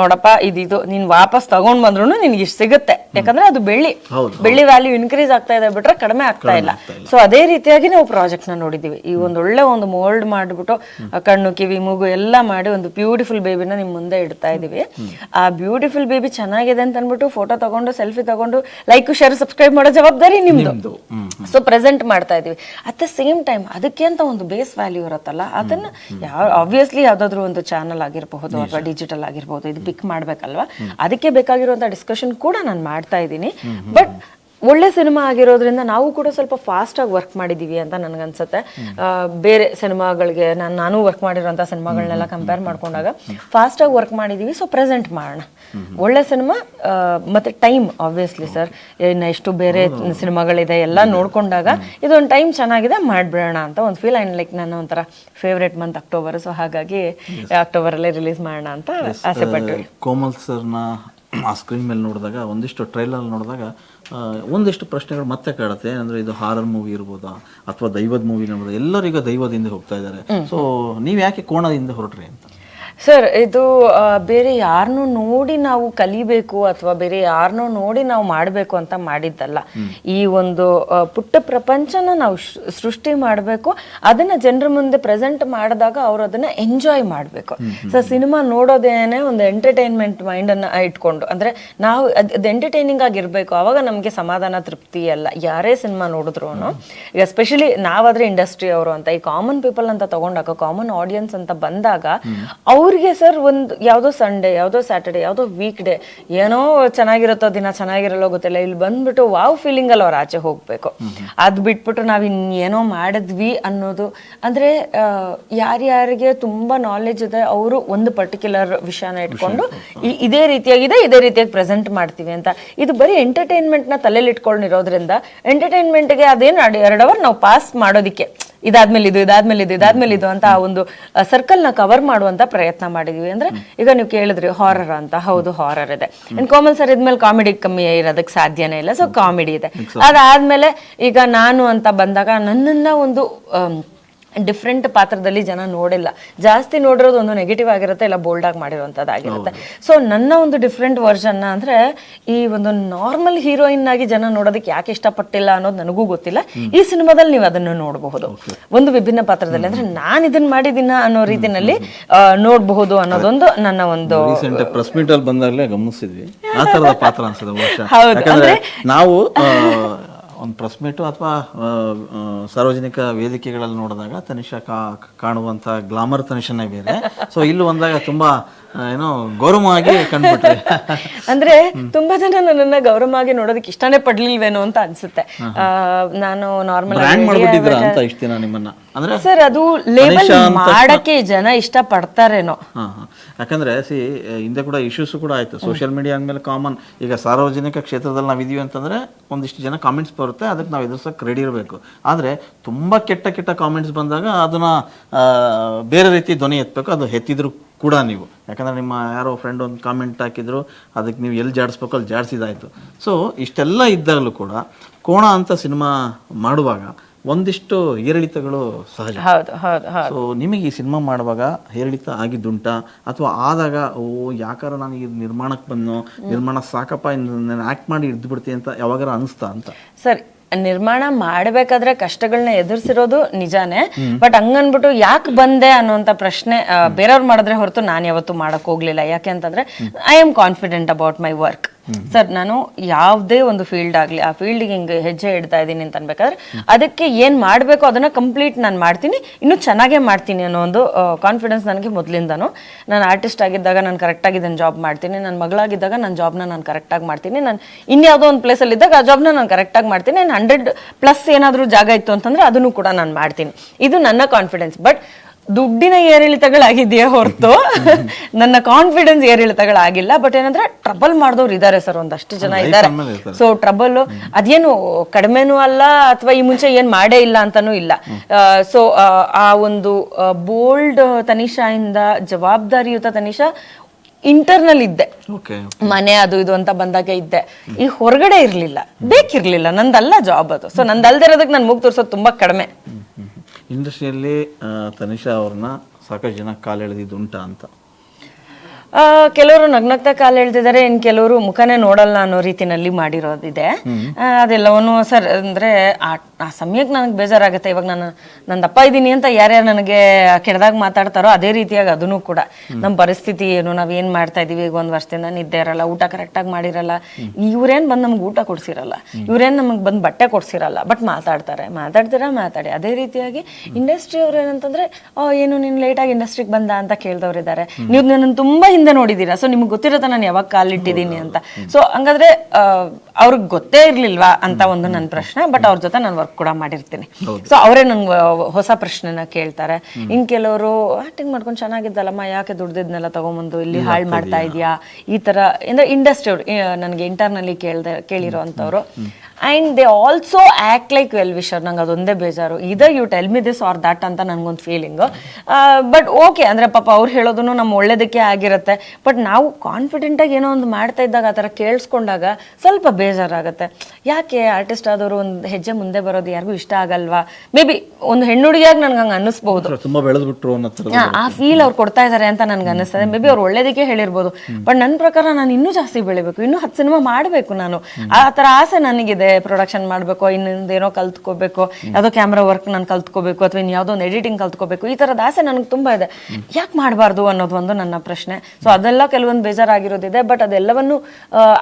ನೋಡಪ್ಪ ಇದಿದು ನೀನ್ ವಾಪಸ್ ತಗೊಂಡ್ ಬಂದ್ರು ನಿನ್ಗೆ ಇಷ್ಟು ಸಿಗುತ್ತೆ. ಯಾಕಂದ್ರೆ ಅದು ಬೆಳ್ಳಿ. ಬೆಳ್ಳಿ ವ್ಯಾಲ್ಯೂ ಇನ್ಕ್ರೀಸ್ ಆಗ್ತಾ ಇದೆ ಬಿಟ್ರೆ ಕಡಿಮೆ ಆಗ್ತಾ ಇಲ್ಲ. ಸೊ ಅದೇ ರೀತಿಯಾಗಿ ನಾವು ಪ್ರಾಜೆಕ್ಟ್ನ ನೋಡಿದೀವಿ. ಈ ಒಂದು ಒಳ್ಳೆ ಒಂದು ಮೋಲ್ಡ್ ಮಾಡ್ಬಿಟ್ಟು ಕಣ್ಣು ಕಿವಿ ಮೂಗು ಎಲ್ಲ ಮಾಡಿ ಒಂದು ಬ್ಯೂಟಿಫುಲ್ ಬೇಬಿನ ನಿಮ್ ಮುಂದೆ ಇಡ್ತಾ ಇದೀವಿ. ಆ ಬ್ಯೂಟಿಫುಲ್ ಬೇಬಿ ಚೆನ್ನಾಗಿದೆ ಅಂತ ಅನ್ಬಿಟ್ಟು ಫೋಟೋ ತಗೊಂಡು ಸೆಲ್ಫಿ ತಗೊಂಡು ಲೈಕ್ ಶೇರ್ ಸಬ್ಸ್ಕ್ರೈಬ್ ಮಾಡೋ ಜವಾಬ್ದಾರಿ ನಿಮ್ದು. ಸೊ ಪ್ರೆಸೆಂಟ್ ಮಾಡ್ತಾ ಇದೀವಿ. ಅಟ್ ದ ಸೇಮ್ ಟೈಮ್ ಅದಕ್ಕೆ ಅಂತ ಒಂದು ಬೇಸ್ ವ್ಯಾಲ್ಯೂ ಇರುತ್ತಲ್ಲ ಅದನ್ನ ಯಾವ ಆಬ್ವಿಯಸ್ಲಿ ಯಾವ್ದಾದ್ರು ಒಂದು ಚಾನಲ್ ಆಗಿರಬಹುದು ಅಥವಾ ಡಿಜಿಟಲ್ ಆಗಿರಬಹುದು ಇದು ಪಿಕ್ ಮಾಡ್ಬೇಕಲ್ವಾ? ಅದಕ್ಕೆ ಬೇಕಾಗಿರುವಂತ ಡಿಸ್ಕಷನ್ ಕೂಡ ನಾನು ಮಾಡ್ತಾ ಇದ್ದೀನಿ. ಬಟ್ ಒಳ್ಳೆ ಸಿನಿಮಾ ಆಗಿರೋದ್ರಿಂದ ನಾವು ಕೂಡ ಸ್ವಲ್ಪ ಫಾಸ್ಟ್ ಆಗಿ ವರ್ಕ್ ಮಾಡಿದೀವಿ ಅಂತ ನನಗನ್ಸುತ್ತೆ. ಬೇರೆ ಸಿನಿಮಾಗಳಿಗೆ ನಾನು ನಾನು ವರ್ಕ್ ಮಾಡಿರೋಂಥ ಸಿನಿಮಾಗಳನ್ನೆಲ್ಲ ಕಂಪೇರ್ ಮಾಡ್ಕೊಂಡಾಗ ಫಾಸ್ಟ್ ಆಗಿ ವರ್ಕ್ ಮಾಡಿದೀವಿ ಸೊ ಪ್ರೆಸೆಂಟ್ ಮಾಡೋಣ. ಒಳ್ಳೆ ಸಿನಿಮಾ ಮತ್ತೆ ಟೈಮ್ ಆಬ್ವಿಯಸ್ಲಿ ಸರ್ ಇನ್ನು ಎಷ್ಟು ಬೇರೆ ಸಿನಿಮಾಗಳಿದೆ ಎಲ್ಲ ನೋಡ್ಕೊಂಡಾಗ ಇದೊಂದು ಟೈಮ್ ಚೆನ್ನಾಗಿದೆ ಮಾಡಿಬಿಡೋಣ ಅಂತ ಒಂದು ಫೀಲ್ ಆ್ಯಂಡ್ ಲೈಕ್ ನಾನು ಒಂಥರ ಫೇವ್ರೆಟ್ ಮಂತ್ ಅಕ್ಟೋಬರ್ ಸೊ ಹಾಗಾಗಿ ಅಕ್ಟೋಬರಲ್ಲೇ ರಿಲೀಸ್ ಮಾಡೋಣ ಅಂತ ಆಸೆ ಪಟ್ವಿ. ಕೋಮಲ್ ಸರ್ನ ಆ ಸ್ಕ್ರೀನ್ ಮೇಲೆ ನೋಡಿದಾಗ ಒಂದಿಷ್ಟು ಟ್ರೈಲರ್ ನೋಡಿದಾಗ ಒಂದಿಷ್ಟು ಪ್ರಶ್ನೆಗಳು ಮತ್ತೆ ಕೇಳುತ್ತೆ. ಅಂದ್ರೆ ಇದು ಹಾರರ್ ಮೂವಿ ಇರ್ಬೋದಾ? ಅಥವಾ ದೈವದ ಮೂವಿ ನೋಡ್ಬೋದಾ? ಎಲ್ಲರಿಗೂ ದೈವದಿಂದ ಹೋಗ್ತಾ ಇದ್ದಾರೆ. ಸೊ ನೀವ್ ಯಾಕೆ ಕೋಣದಿಂದ ಹೊರಟ್ರಿ ಅಂತ? ಸರ್ ಇದು ಬೇರೆ ಯಾರನ್ನೂ ನೋಡಿ ನಾವು ಕಲಿಬೇಕು ಅಥವಾ ಬೇರೆ ಯಾರನ್ನೂ ನೋಡಿ ನಾವು ಮಾಡಬೇಕು ಅಂತ ಮಾಡಿದ್ದಲ್ಲ. ಈ ಒಂದು ಪುಟ್ಟ ಪ್ರಪಂಚನ ನಾವು ಸೃಷ್ಟಿ ಮಾಡಬೇಕು ಅದನ್ನ ಜನರ ಮುಂದೆ ಪ್ರೆಸೆಂಟ್ ಮಾಡಿದಾಗ ಅವರು ಅದನ್ನ ಎಂಜಾಯ್ ಮಾಡಬೇಕು. ಸರ್ ಸಿನಿಮಾ ನೋಡೋದೇನೆ ಒಂದು ಎಂಟರ್ಟೈನ್ಮೆಂಟ್ ಮೈಂಡ್ ಅನ್ನ ಇಟ್ಕೊಂಡು ಅಂದ್ರೆ ನಾವು ಅದು ಎಂಟರ್ಟೈನಿಂಗ್ ಆಗಿರ್ಬೇಕು ಅವಾಗ ನಮಗೆ ಸಮಾಧಾನ ತೃಪ್ತಿ ಅಲ್ಲ ಯಾರೇ ಸಿನಿಮಾ ನೋಡಿದ್ರು ಈಗ ಎಸ್ಪೆಷಲಿ ನಾವಾದ್ರೆ ಇಂಡಸ್ಟ್ರಿ ಅವರು ಅಂತ ಈ ಕಾಮನ್ ಪೀಪಲ್ ಅಂತ ತಗೊಂಡಾಗ ಕಾಮನ್ ಆಡಿಯನ್ಸ್ ಅಂತ ಬಂದಾಗ ಅವ್ರಿಗೆ ಸರ್ ಒಂದು ಯಾವುದೋ ಸಂಡೇ ಯಾವುದೋ ಸ್ಯಾಟರ್ಡೆ ಯಾವುದೋ ವೀಕ್ ಡೇ ಏನೋ ಚೆನ್ನಾಗಿರುತ್ತೋ ದಿನ ಚೆನ್ನಾಗಿರಲ್ಲೋ ಗೊತ್ತಿಲ್ಲ. ಇಲ್ಲಿ ಬಂದ್ಬಿಟ್ಟು ವಾವ್ ಫೀಲಿಂಗ್ ಅಲ್ಲಿ ಅವ್ರು ಆಚೆ ಹೋಗಬೇಕು. ಅದು ಬಿಟ್ಬಿಟ್ಟು ನಾವು ಇನ್ನೇನೋ ಮಾಡಿದ್ವಿ ಅನ್ನೋದು. ಅಂದ್ರೆ ಯಾರ್ಯಾರಿಗೆ ತುಂಬಾ ನಾಲೆಜ್ ಇದೆ ಅವರು ಒಂದು ಪರ್ಟಿಕ್ಯುಲರ್ ವಿಷಯನ ಇಟ್ಕೊಂಡು ಇದೇ ರೀತಿಯಾಗಿದೆ ಇದೇ ರೀತಿಯಾಗಿ ಪ್ರೆಸೆಂಟ್ ಮಾಡ್ತೀವಿ ಅಂತ. ಇದು ಬರೀ ಎಂಟರ್ಟೈನ್ಮೆಂಟ್ನ ನ ತಲೆಯಲ್ಲಿ ಇಟ್ಕೊಂಡಿರೋದ್ರಿಂದ ಎಂಟರ್ಟೈನ್ಮೆಂಟ್ಗೆ ಅದೇನು ಎರಡು ಅವರ್ ನಾವು ಪಾಸ್ ಮಾಡೋದಿಕ್ಕೆ. ಇದಾದ್ಮೇಲೆ ಇದು ಇದಾದ್ಮೇಲೆ ಇದು ಇದಾದ್ಮೇಲೆ ಇದು ಅಂತ ಆ ಒಂದು ಸರ್ಕಲ್ನ ಕವರ್ ಮಾಡುವಂತ ಪ್ರಯತ್ನ ಮಾಡಿದೀವಿ. ಅಂದ್ರೆ ಈಗ ನೀವು ಕೇಳಿದ್ರಿ ಹಾರರ್ ಅಂತ. ಹೌದು ಹಾರರ್ ಇದೆ. ಇನ್ ಕಾಮನ್ ಸರ್ ಇದ್ಮೇಲೆ ಕಾಮಿಡಿ ಕಮ್ಮಿ ಇರೋದಕ್ಕೆ ಸಾಧ್ಯನೇ ಇಲ್ಲ. ಸೊ ಕಾಮಿಡಿ ಇದೆ. ಅದಾದ್ಮೇಲೆ ಈಗ ನಾನು ಅಂತ ಬಂದಾಗ ನನ್ನನ್ನ ಒಂದು ಡಿಫ್ರೆಂಟ್ ಪಾತ್ರದಲ್ಲಿ ಜನ ನೋಡಿಲ್ಲ. ಜಾಸ್ತಿ ನೋಡಿರೋದು ಒಂದು ನೆಗೆಟಿವ್ ಆಗಿರುತ್ತೆ ಇಲ್ಲ ಬೋಲ್ಡ್ ಆಗಿ ಮಾಡಿರುವಂತದ್ದಾಗಿರುತ್ತೆ ಸೊ ನನ್ನ ಒಂದು ಡಿಫ್ರೆಂಟ್ ವರ್ಷನ್ ಅಂದ್ರೆ ಈ ಒಂದು ನಾರ್ಮಲ್ ಹೀರೋಯಿನ್ ಆಗಿ ಜನ ನೋಡೋದಕ್ಕೆ ಯಾಕೆ ಇಷ್ಟಪಟ್ಟಿಲ್ಲ ಅನ್ನೋದು ನನಗೂ ಗೊತ್ತಿಲ್ಲ. ಈ ಸಿನಿಮಾದಲ್ಲಿ ನೀವು ಅದನ್ನು ನೋಡಬಹುದು. ಒಂದು ವಿಭಿನ್ನ ಪಾತ್ರದಲ್ಲಿ. ಅಂದ್ರೆ ನಾನು ಇದನ್ನ ಮಾಡಿದಿನ ಅನ್ನೋ ರೀತಿನಲ್ಲಿ ಆ, ನೋಡಬಹುದು ಅನ್ನೋದೊಂದು ನನ್ನ ಒಂದು ಪ್ರೆಸ್ ಮೀಟ್ ಅಲ್ಲಿ ಬಂದಾಗಲೇ ಗಮನಿಸಿದ್ವಿ. ಆ ತರದ ಪಾತ್ರ ಅನ್ಸುತ್ತೆ ನಾವು ಒಂದು ಪ್ರೆಸ್ ಮೀಟು ಅಥವಾ ಸಾರ್ವಜನಿಕ ವೇದಿಕೆಗಳಲ್ಲಿ ನೋಡಿದಾಗ ತನಿಷಾ ಕಾ ಕಾಣುವಂತ ಗ್ಲಾಮರ್ ತನಿಷನೇ ಬೇರೆ. ಸೊ ಇಲ್ಲಿ ಬಂದಾಗ ತುಂಬಾ ಏನೋ ಗೌರವವಾಗಿ ಕಂಡ್ಬಿಟ್ರೆ. ಅಂದ್ರೆ ತುಂಬಾ ಜನ ನನ್ನನ್ನ ಗೌರವವಾಗಿ ನೋಡೋದಕ್ಕೆ ಇಷ್ಟನೇ ಪಡ್ಲಿಲ್ವೇನೋ ಅಂತ ಅನ್ಸುತ್ತೆ. ಆ, ನಾನು ನಾರ್ಮಲ್ ಬ್ರ್ಯಾಂಡ್ ಮಾಡ್ಬಿಟ್ಟಿದ್ರ ಅಂತ ಇಷ್ಟ ದಿನ ನಿಮ್ಮನ್ನ? ಅಂದ್ರೆ ಸರ್ ಅದು ಲೇಬಲ್ ಮಾಡಕ್ಕೆ ಜನ ಇಷ್ಟ ಪಡ್ತಾರೇನೋ ಹಾ ಹಾ ಯಾಕಂದ್ರೆ ಸಿ ಹಿಂದೆ ಕೂಡ ಇಶ್ಯೂಸ್ ಕೂಡ ಆಯ್ತು. ಸೋಷಿಯಲ್ ಮೀಡಿಯಾ ಅಂದ್ಮೇಲೆ ಕಾಮನ್ ಈಗ ಸಾರ್ವಜನಿಕ ಕ್ಷೇತ್ರದಲ್ಲಿ ನಾವು ಇದೀವಿ ಅಂತಂದ್ರೆ ಒಂದಿಷ್ಟು ಜನ ಕಾಮೆಂಟ್ಸ್ ಬರುತ್ತೆ ಅದಕ್ಕೆ ನಾವು ಎದುರ್ಸಕ್ಕೆ ರೆಡಿ ಇರಬೇಕು. ಆದ್ರೆ ತುಂಬಾ ಕೆಟ್ಟ ಕೆಟ್ಟ ಕಾಮೆಂಟ್ಸ್ ಬಂದಾಗ ಅದನ್ನ ಆ, ಬೇರೆ ರೀತಿ ಧ್ವನಿ ಎತ್ತಬೇಕು ಅದು ಎತ್ತಿದ್ರು ಕೂಡ ನೀವು. ಯಾಕಂದ್ರೆ ನಿಮ್ಮ ಯಾರೋ ಫ್ರೆಂಡ್ ಒಂದು ಕಾಮೆಂಟ್ ಹಾಕಿದ್ರು ಅದಕ್ಕೆ ನೀವು ಎಲ್ಲಿ ಜಾಡಿಸ್ಬೇಕು ಅಲ್ಲಿ ಜಾಡಿಸಿದಾಯಿತು. ಸೊ ಇಷ್ಟೆಲ್ಲ ಇದ್ದಾಗಲೂ ಕೂಡ ಕೋಣ ಅಂತ ಸಿನಿಮಾ ಮಾಡುವಾಗ ಒಂದಿಷ್ಟು ಏರಿಳಿತಗಳು ಸಹಜ. ಹೌದು ಹೌದು ಹೌದು. ಸೊ ನಿಮಗೆ ಈ ಸಿನಿಮಾ ಮಾಡುವಾಗ ಏರಿಳಿತ ಆಗಿದ್ದುಂಟಾ? ಅಥವಾ ಆದಾಗ ಓ ಯಾಕಾರ ನಾನು ಈ ನಿರ್ಮಾಣಕ್ಕೆ ಬಂದು ನಿರ್ಮಾಣ ಸಾಕಪ್ಪ ನಾನು ಆ್ಯಕ್ಟ್ ಮಾಡಿ ಇದ್ದು ಬಿಡ್ತೀನಿ ಅಂತ ಯಾವಾಗಾರ ಅನಿಸ್ತಾ ಅಂತ? ಸರ್ ನಿರ್ಮಾಣ ಮಾಡಬೇಕಾದ್ರೆ ಕಷ್ಟಗಳನ್ನ ಎದುರಿಸಿರೋದು ನಿಜಾನೇ. ಬಟ್ ಹಂಗನ್ಬಿಟ್ಟು ಯಾಕೆ ಬಂದೆ ಅನ್ನುವಂಥ ಪ್ರಶ್ನೆ ಬೇರೆಯವ್ರು ಮಾಡಿದ್ರೆ ಹೊರತು ನಾನು ಯಾವತ್ತೂ ಮಾಡಕ್ ಹೋಗ್ಲಿಲ್ಲ. ಯಾಕೆ ಅಂತಂದ್ರೆ I am confident about my work sir, ನಾನು ಯಾವುದೇ ಒಂದು ಫೀಲ್ಡ್ ಆಗಲಿ, ಆ ಫೀಲ್ಡಿಗೆ ಹಿಂಗೆ ಹೆಜ್ಜೆ ಇಡ್ತಾ ಇದ್ದೀನಿ ಅಂತ ಅನ್ಬೇಕಾದ್ರೆ ಅದಕ್ಕೆ ಏನು ಮಾಡಬೇಕು ಅದನ್ನ ಕಂಪ್ಲೀಟ್ ನಾನು ಮಾಡ್ತೀನಿ. ಇನ್ನೂ ಚೆನ್ನಾಗೇ ಮಾಡ್ತೀನಿ ಅನ್ನೋ ಒಂದು ಕಾನ್ಫಿಡೆನ್ಸ್ ನನಗೆ ಮೊದಲಿಂದನು. ನಾನು ಆರ್ಟಿಸ್ಟ್ ಆಗಿದ್ದಾಗ ನಾನು ಕರೆಕ್ಟಾಗಿ ಇದನ್ನು ಜಾಬ್ ಮಾಡ್ತೀನಿ. ನನ್ನ ಮಗಳಾಗಿದ್ದಾಗ ನನ್ನ ಜಾಬ್ನ ನಾನು ಕರೆಕ್ಟಾಗಿ ಮಾಡ್ತೀನಿ. ನಾನು ಇನ್ಯಾವುದೋ ಒಂದು ಪ್ಲೇಸಲ್ಲಿ ಇದ್ದಾಗ ಆ ಜಾಬ್ನ ನಾನು ಕರೆಕ್ಟಾಗಿ ಮಾಡ್ತೀನಿ. ನಾನು ಹಂಡ್ರೆಡ್ ಪ್ಲಸ್ ಏನಾದರೂ ಜಾಗ ಇತ್ತು ಅಂತಂದ್ರೆ ಅದನ್ನು ಕೂಡ ನಾನು ಮಾಡ್ತೀನಿ. ಇದು ನನ್ನ ಕಾನ್ಫಿಡೆನ್ಸ್ ಬಟ್ ದುಡ್ಡಿನ ಏರಿಳಿತಗಳಾಗಿದೆಯಾ ಹೊರತು. ನನ್ನ ಕಾನ್ಫಿಡೆನ್ಸ್ ಏರಿಳಿತಗಳಾಗಿಲ್ಲ ಬಟ್ ಏನಂದ್ರೆ ಟ್ರಬಲ್ ಮಾಡಿದವ್ರು ಇದ್ದಾರೆ ಸರ್ ಒಂದಷ್ಟು ಜನ ಇದ್ದಾರೆ ಸೊ ಟ್ರಬಲ್ ಅದೇನು ಕಡಿಮೆನೂ ಅಲ್ಲ ಅಥವಾ ಈ ಮುಂಚೆ ಏನ್ ಮಾಡೇ ಇಲ್ಲ ಅಂತಾನೂ ಇಲ್ಲ. ಸೊ ಆ ಒಂದು ಬೋಲ್ಡ್ ತನಿಷಾ ಇಂದ ಜವಾಬ್ದಾರಿಯುತ ತನಿಷಾ ಇಂಟರ್ನಲ್ ಇದ್ದೆ. ಮನೆ ಅದು ಇದು ಅಂತ ಬಂದಾಗ ಇದ್ದೆ. ಈ ಹೊರಗಡೆ ಇರ್ಲಿಲ್ಲ ಬೇಕಿರ್ಲಿಲ್ಲ ನಂದಲ್ಲ ಜಾಬ್ ಅದು. ಸೊ ನಂದಲ್ದಿರೋದಕ್ಕೆ ನಾನು ಮುಗ್ ತೋರ್ಸೋದು ತುಂಬಾ ಕಡಿಮೆ. ಇಂಡಸ್ಟ್ರಿಯಲ್ಲಿ ತನಿಷಾ ಅವ್ರನ್ನ ಸಾಕಷ್ಟು ಜನ ಕಾಲೆಳೆದಿದ್ದುಂಟಾ ಅಂತ. ಕೆಲವರು ನಗ್ನಗ್ತಾ ಕಾಲ್ ಹೇಳ್ತಿದ್ದಾರೆ ಇನ್ ಕೆಲವರು ಮುಖನೇ ನೋಡಲ್ಲ ಅನ್ನೋ ರೀತಿನಲ್ಲಿ ಮಾಡಿರೋದಿದೆ. ಅದೆಲ್ಲವನ್ನು ಸರ್ ಅಂದ್ರೆ ಆ ಸಮಯಕ್ಕೆ ನನಗೆ ಬೇಜಾರಾಗುತ್ತೆ. ಇವಾಗ ನಾನು ನನ್ನ ದಪ್ಪ ಇದ್ದೀನಿ ಅಂತ ಯಾರ್ಯಾರು ನನಗೆ ಕೆಡ್ದಾಗ ಮಾತಾಡ್ತಾರೋ ಅದೇ ರೀತಿಯಾಗಿ ಅದನ್ನು ಕೂಡ. ನಮ್ಮ ಪರಿಸ್ಥಿತಿ ಏನು ನಾವ್ ಏನ್ ಮಾಡ್ತಾ ಇದೀವಿ? ಈಗ ಒಂದ್ ವರ್ಷದಿಂದ ನಿದ್ದೆ ಇರಲ್ಲ ಊಟ ಕರೆಕ್ಟಾಗಿ ಮಾಡಿರಲ್ಲ. ಇವ್ರೇನ್ ಬಂದ್ ನಮ್ಗೆ ಊಟ ಕೊಡ್ಸಿರಲ್ಲ. ಇವ್ರೇನ್ ನಮಗೆ ಬಂದ್ ಬಟ್ಟೆ ಕೊಡ್ಸಿರಲ್ಲ. ಬಟ್ ಮಾತಾಡ್ತಾರೆ ಮಾತಾಡ್ತೀರಾ ಮಾತಾಡಿ. ಅದೇ ರೀತಿಯಾಗಿ ಇಂಡಸ್ಟ್ರಿ ಅವ್ರು ಏನಂತಂದ್ರೆ "ಆ, ಏನು ನೀನು ಲೇಟಾಗಿ ಇಂಡಸ್ಟ್ರಿಗೆ ಬಂದ? ಅಂತ ಕೇಳ್ದವ್ರಿದ್ದಾರೆ. ನೀವು ನನ್ನ ತುಂಬಾ ಹಿಂದೆ ನೋಡಿದ್ದೀರಾ ಸೊ ನಿಮ್ಗೆ ಗೊತ್ತಿರೋದ ನಾನು ಯಾವಾಗ ಕಾಲಿಟ್ಟಿದ್ದೀನಿ ಅಂತ. ಸೊ ಹಂಗಾದ್ರೆ ಅವ್ರಿಗೆ ಗೊತ್ತೇ ಇರ್ಲಿಲ್ವಾ ಅಂತ ಒಂದು ನನ್ನ ಪ್ರಶ್ನೆ ಬಟ್ ಅವ್ರ ಜೊತೆ ನಾನು ವರ್ಕ್ ಕೂಡ ಮಾಡಿರ್ತೀನಿ. ಸೊ ಅವರೇ ನನ್ಗೆ ಹೊಸ ಪ್ರಶ್ನೆನ ಕೇಳ್ತಾರೆ. ಇನ್ ಕೆಲವರು ಆಕ್ಟಿಂಗ್ ಮಾಡ್ಕೊಂಡು ಚೆನ್ನಾಗಿದ್ದಲ್ಲಮ್ಮ ಯಾಕೆ ದುಡ್ದಿದ್ನೆಲ್ಲ ತಗೊಂಬಂದು? ಇಲ್ಲಿ ಹಾಳು ಮಾಡ್ತಾ ಇದೀಯಾ? ಈ ತರ ಅಂದ್ರೆ ಇಂಡಸ್ಟ್ರಿ ಅವ್ರು ನನಗೆ ಇಂಟರ್ನಲ್ಲಿ ಕೇಳ್ದೆ ಕೇಳಿರೋ ಅಂಥವ್ರು. And they also act like well wisher ನಂಗೆ ಅದೊಂದೇ ಬೇಜಾರು. ಇದ you tell me this or that ಅಂತ ನನಗೊಂದು ಫೀಲಿಂಗು ಬಟ್ ಓಕೆ ಅಂದರೆ ಪಾಪ ಅವ್ರು ಹೇಳೋದನ್ನು ನಮ್ಮ ಒಳ್ಳೇದಕ್ಕೆ ಆಗಿರುತ್ತೆ. ಬಟ್ ನಾವು ಕಾನ್ಫಿಡೆಂಟಾಗಿ ಏನೋ ಒಂದು ಮಾಡ್ತಾ ಇದ್ದಾಗ ಆ ಥರ ಕೇಳಿಸ್ಕೊಂಡಾಗ ಸ್ವಲ್ಪ ಬೇಜಾರಾಗುತ್ತೆ. ಯಾಕೆ ಆರ್ಟಿಸ್ಟ್ ಆದವರು ಒಂದು ಹೆಜ್ಜೆ ಮುಂದೆ ಬರೋದು ಯಾರಿಗೂ ಇಷ್ಟ ಆಗಲ್ವಾ? ಮೇ ಬಿ ಒಂದು ಹೆಣ್ಣುಡಿಯಾಗಿ ನನಗೆ ಹಂಗೆ ಅನ್ನಿಸ್ಬಹುದು ತುಂಬ ಬೆಳೆದ್ಬಿಟ್ರು ಆ ಫೀಲ್ ಅವ್ರು ಕೊಡ್ತಾ ಇದ್ದಾರೆ ಅಂತ ನನಗೆ ಅನ್ನಿಸ್ತದೆ. ಮೇ ಬಿ ಅವ್ರು ಒಳ್ಳೇದಕ್ಕೆ ಹೇಳಿರ್ಬೋದು. ಬಟ್ ನನ್ನ ಪ್ರಕಾರ ನಾನು ಇನ್ನೂ ಜಾಸ್ತಿ ಬೆಳಿಬೇಕು. ಇನ್ನೂ ಹತ್ತು ಸಿನಿಮಾ ಮಾಡಬೇಕು ನಾನು. ಆ ಥರ ಆಸೆ ನನಗಿದೆ. ಪ್ರೊಡಕ್ಷನ್ ಮಾಡಬೇಕು ಇನ್ನೊಂದು ಏನೋ ಕಲ್ತ್ಕೋಬೇಕು ಯಾವುದೋ ಕ್ಯಾಮ್ರಾ ವರ್ಕ್ ನಾನು ಕಲ್ತ್ಕೋಬೇಕು ಅಥವಾ ಇನ್ನು ಯಾವುದೋ ಒಂದು ಎಡಿಟಿಂಗ್ ಕಲ್ತ್ಕೋಬೇಕು ಈ ಥರದ ಆಸೆ ನನಗೆ ತುಂಬ ಇದೆ. ಯಾಕೆ ಮಾಡಬಾರ್ದು ಅನ್ನೋದು ಒಂದು ನನ್ನ ಪ್ರಶ್ನೆ. ಸೊ ಅದೆಲ್ಲ ಕೆಲವೊಂದು ಬೇಜಾರಾಗಿರೋದಿದೆ ಬಟ್ ಅದೆಲ್ಲವನ್ನು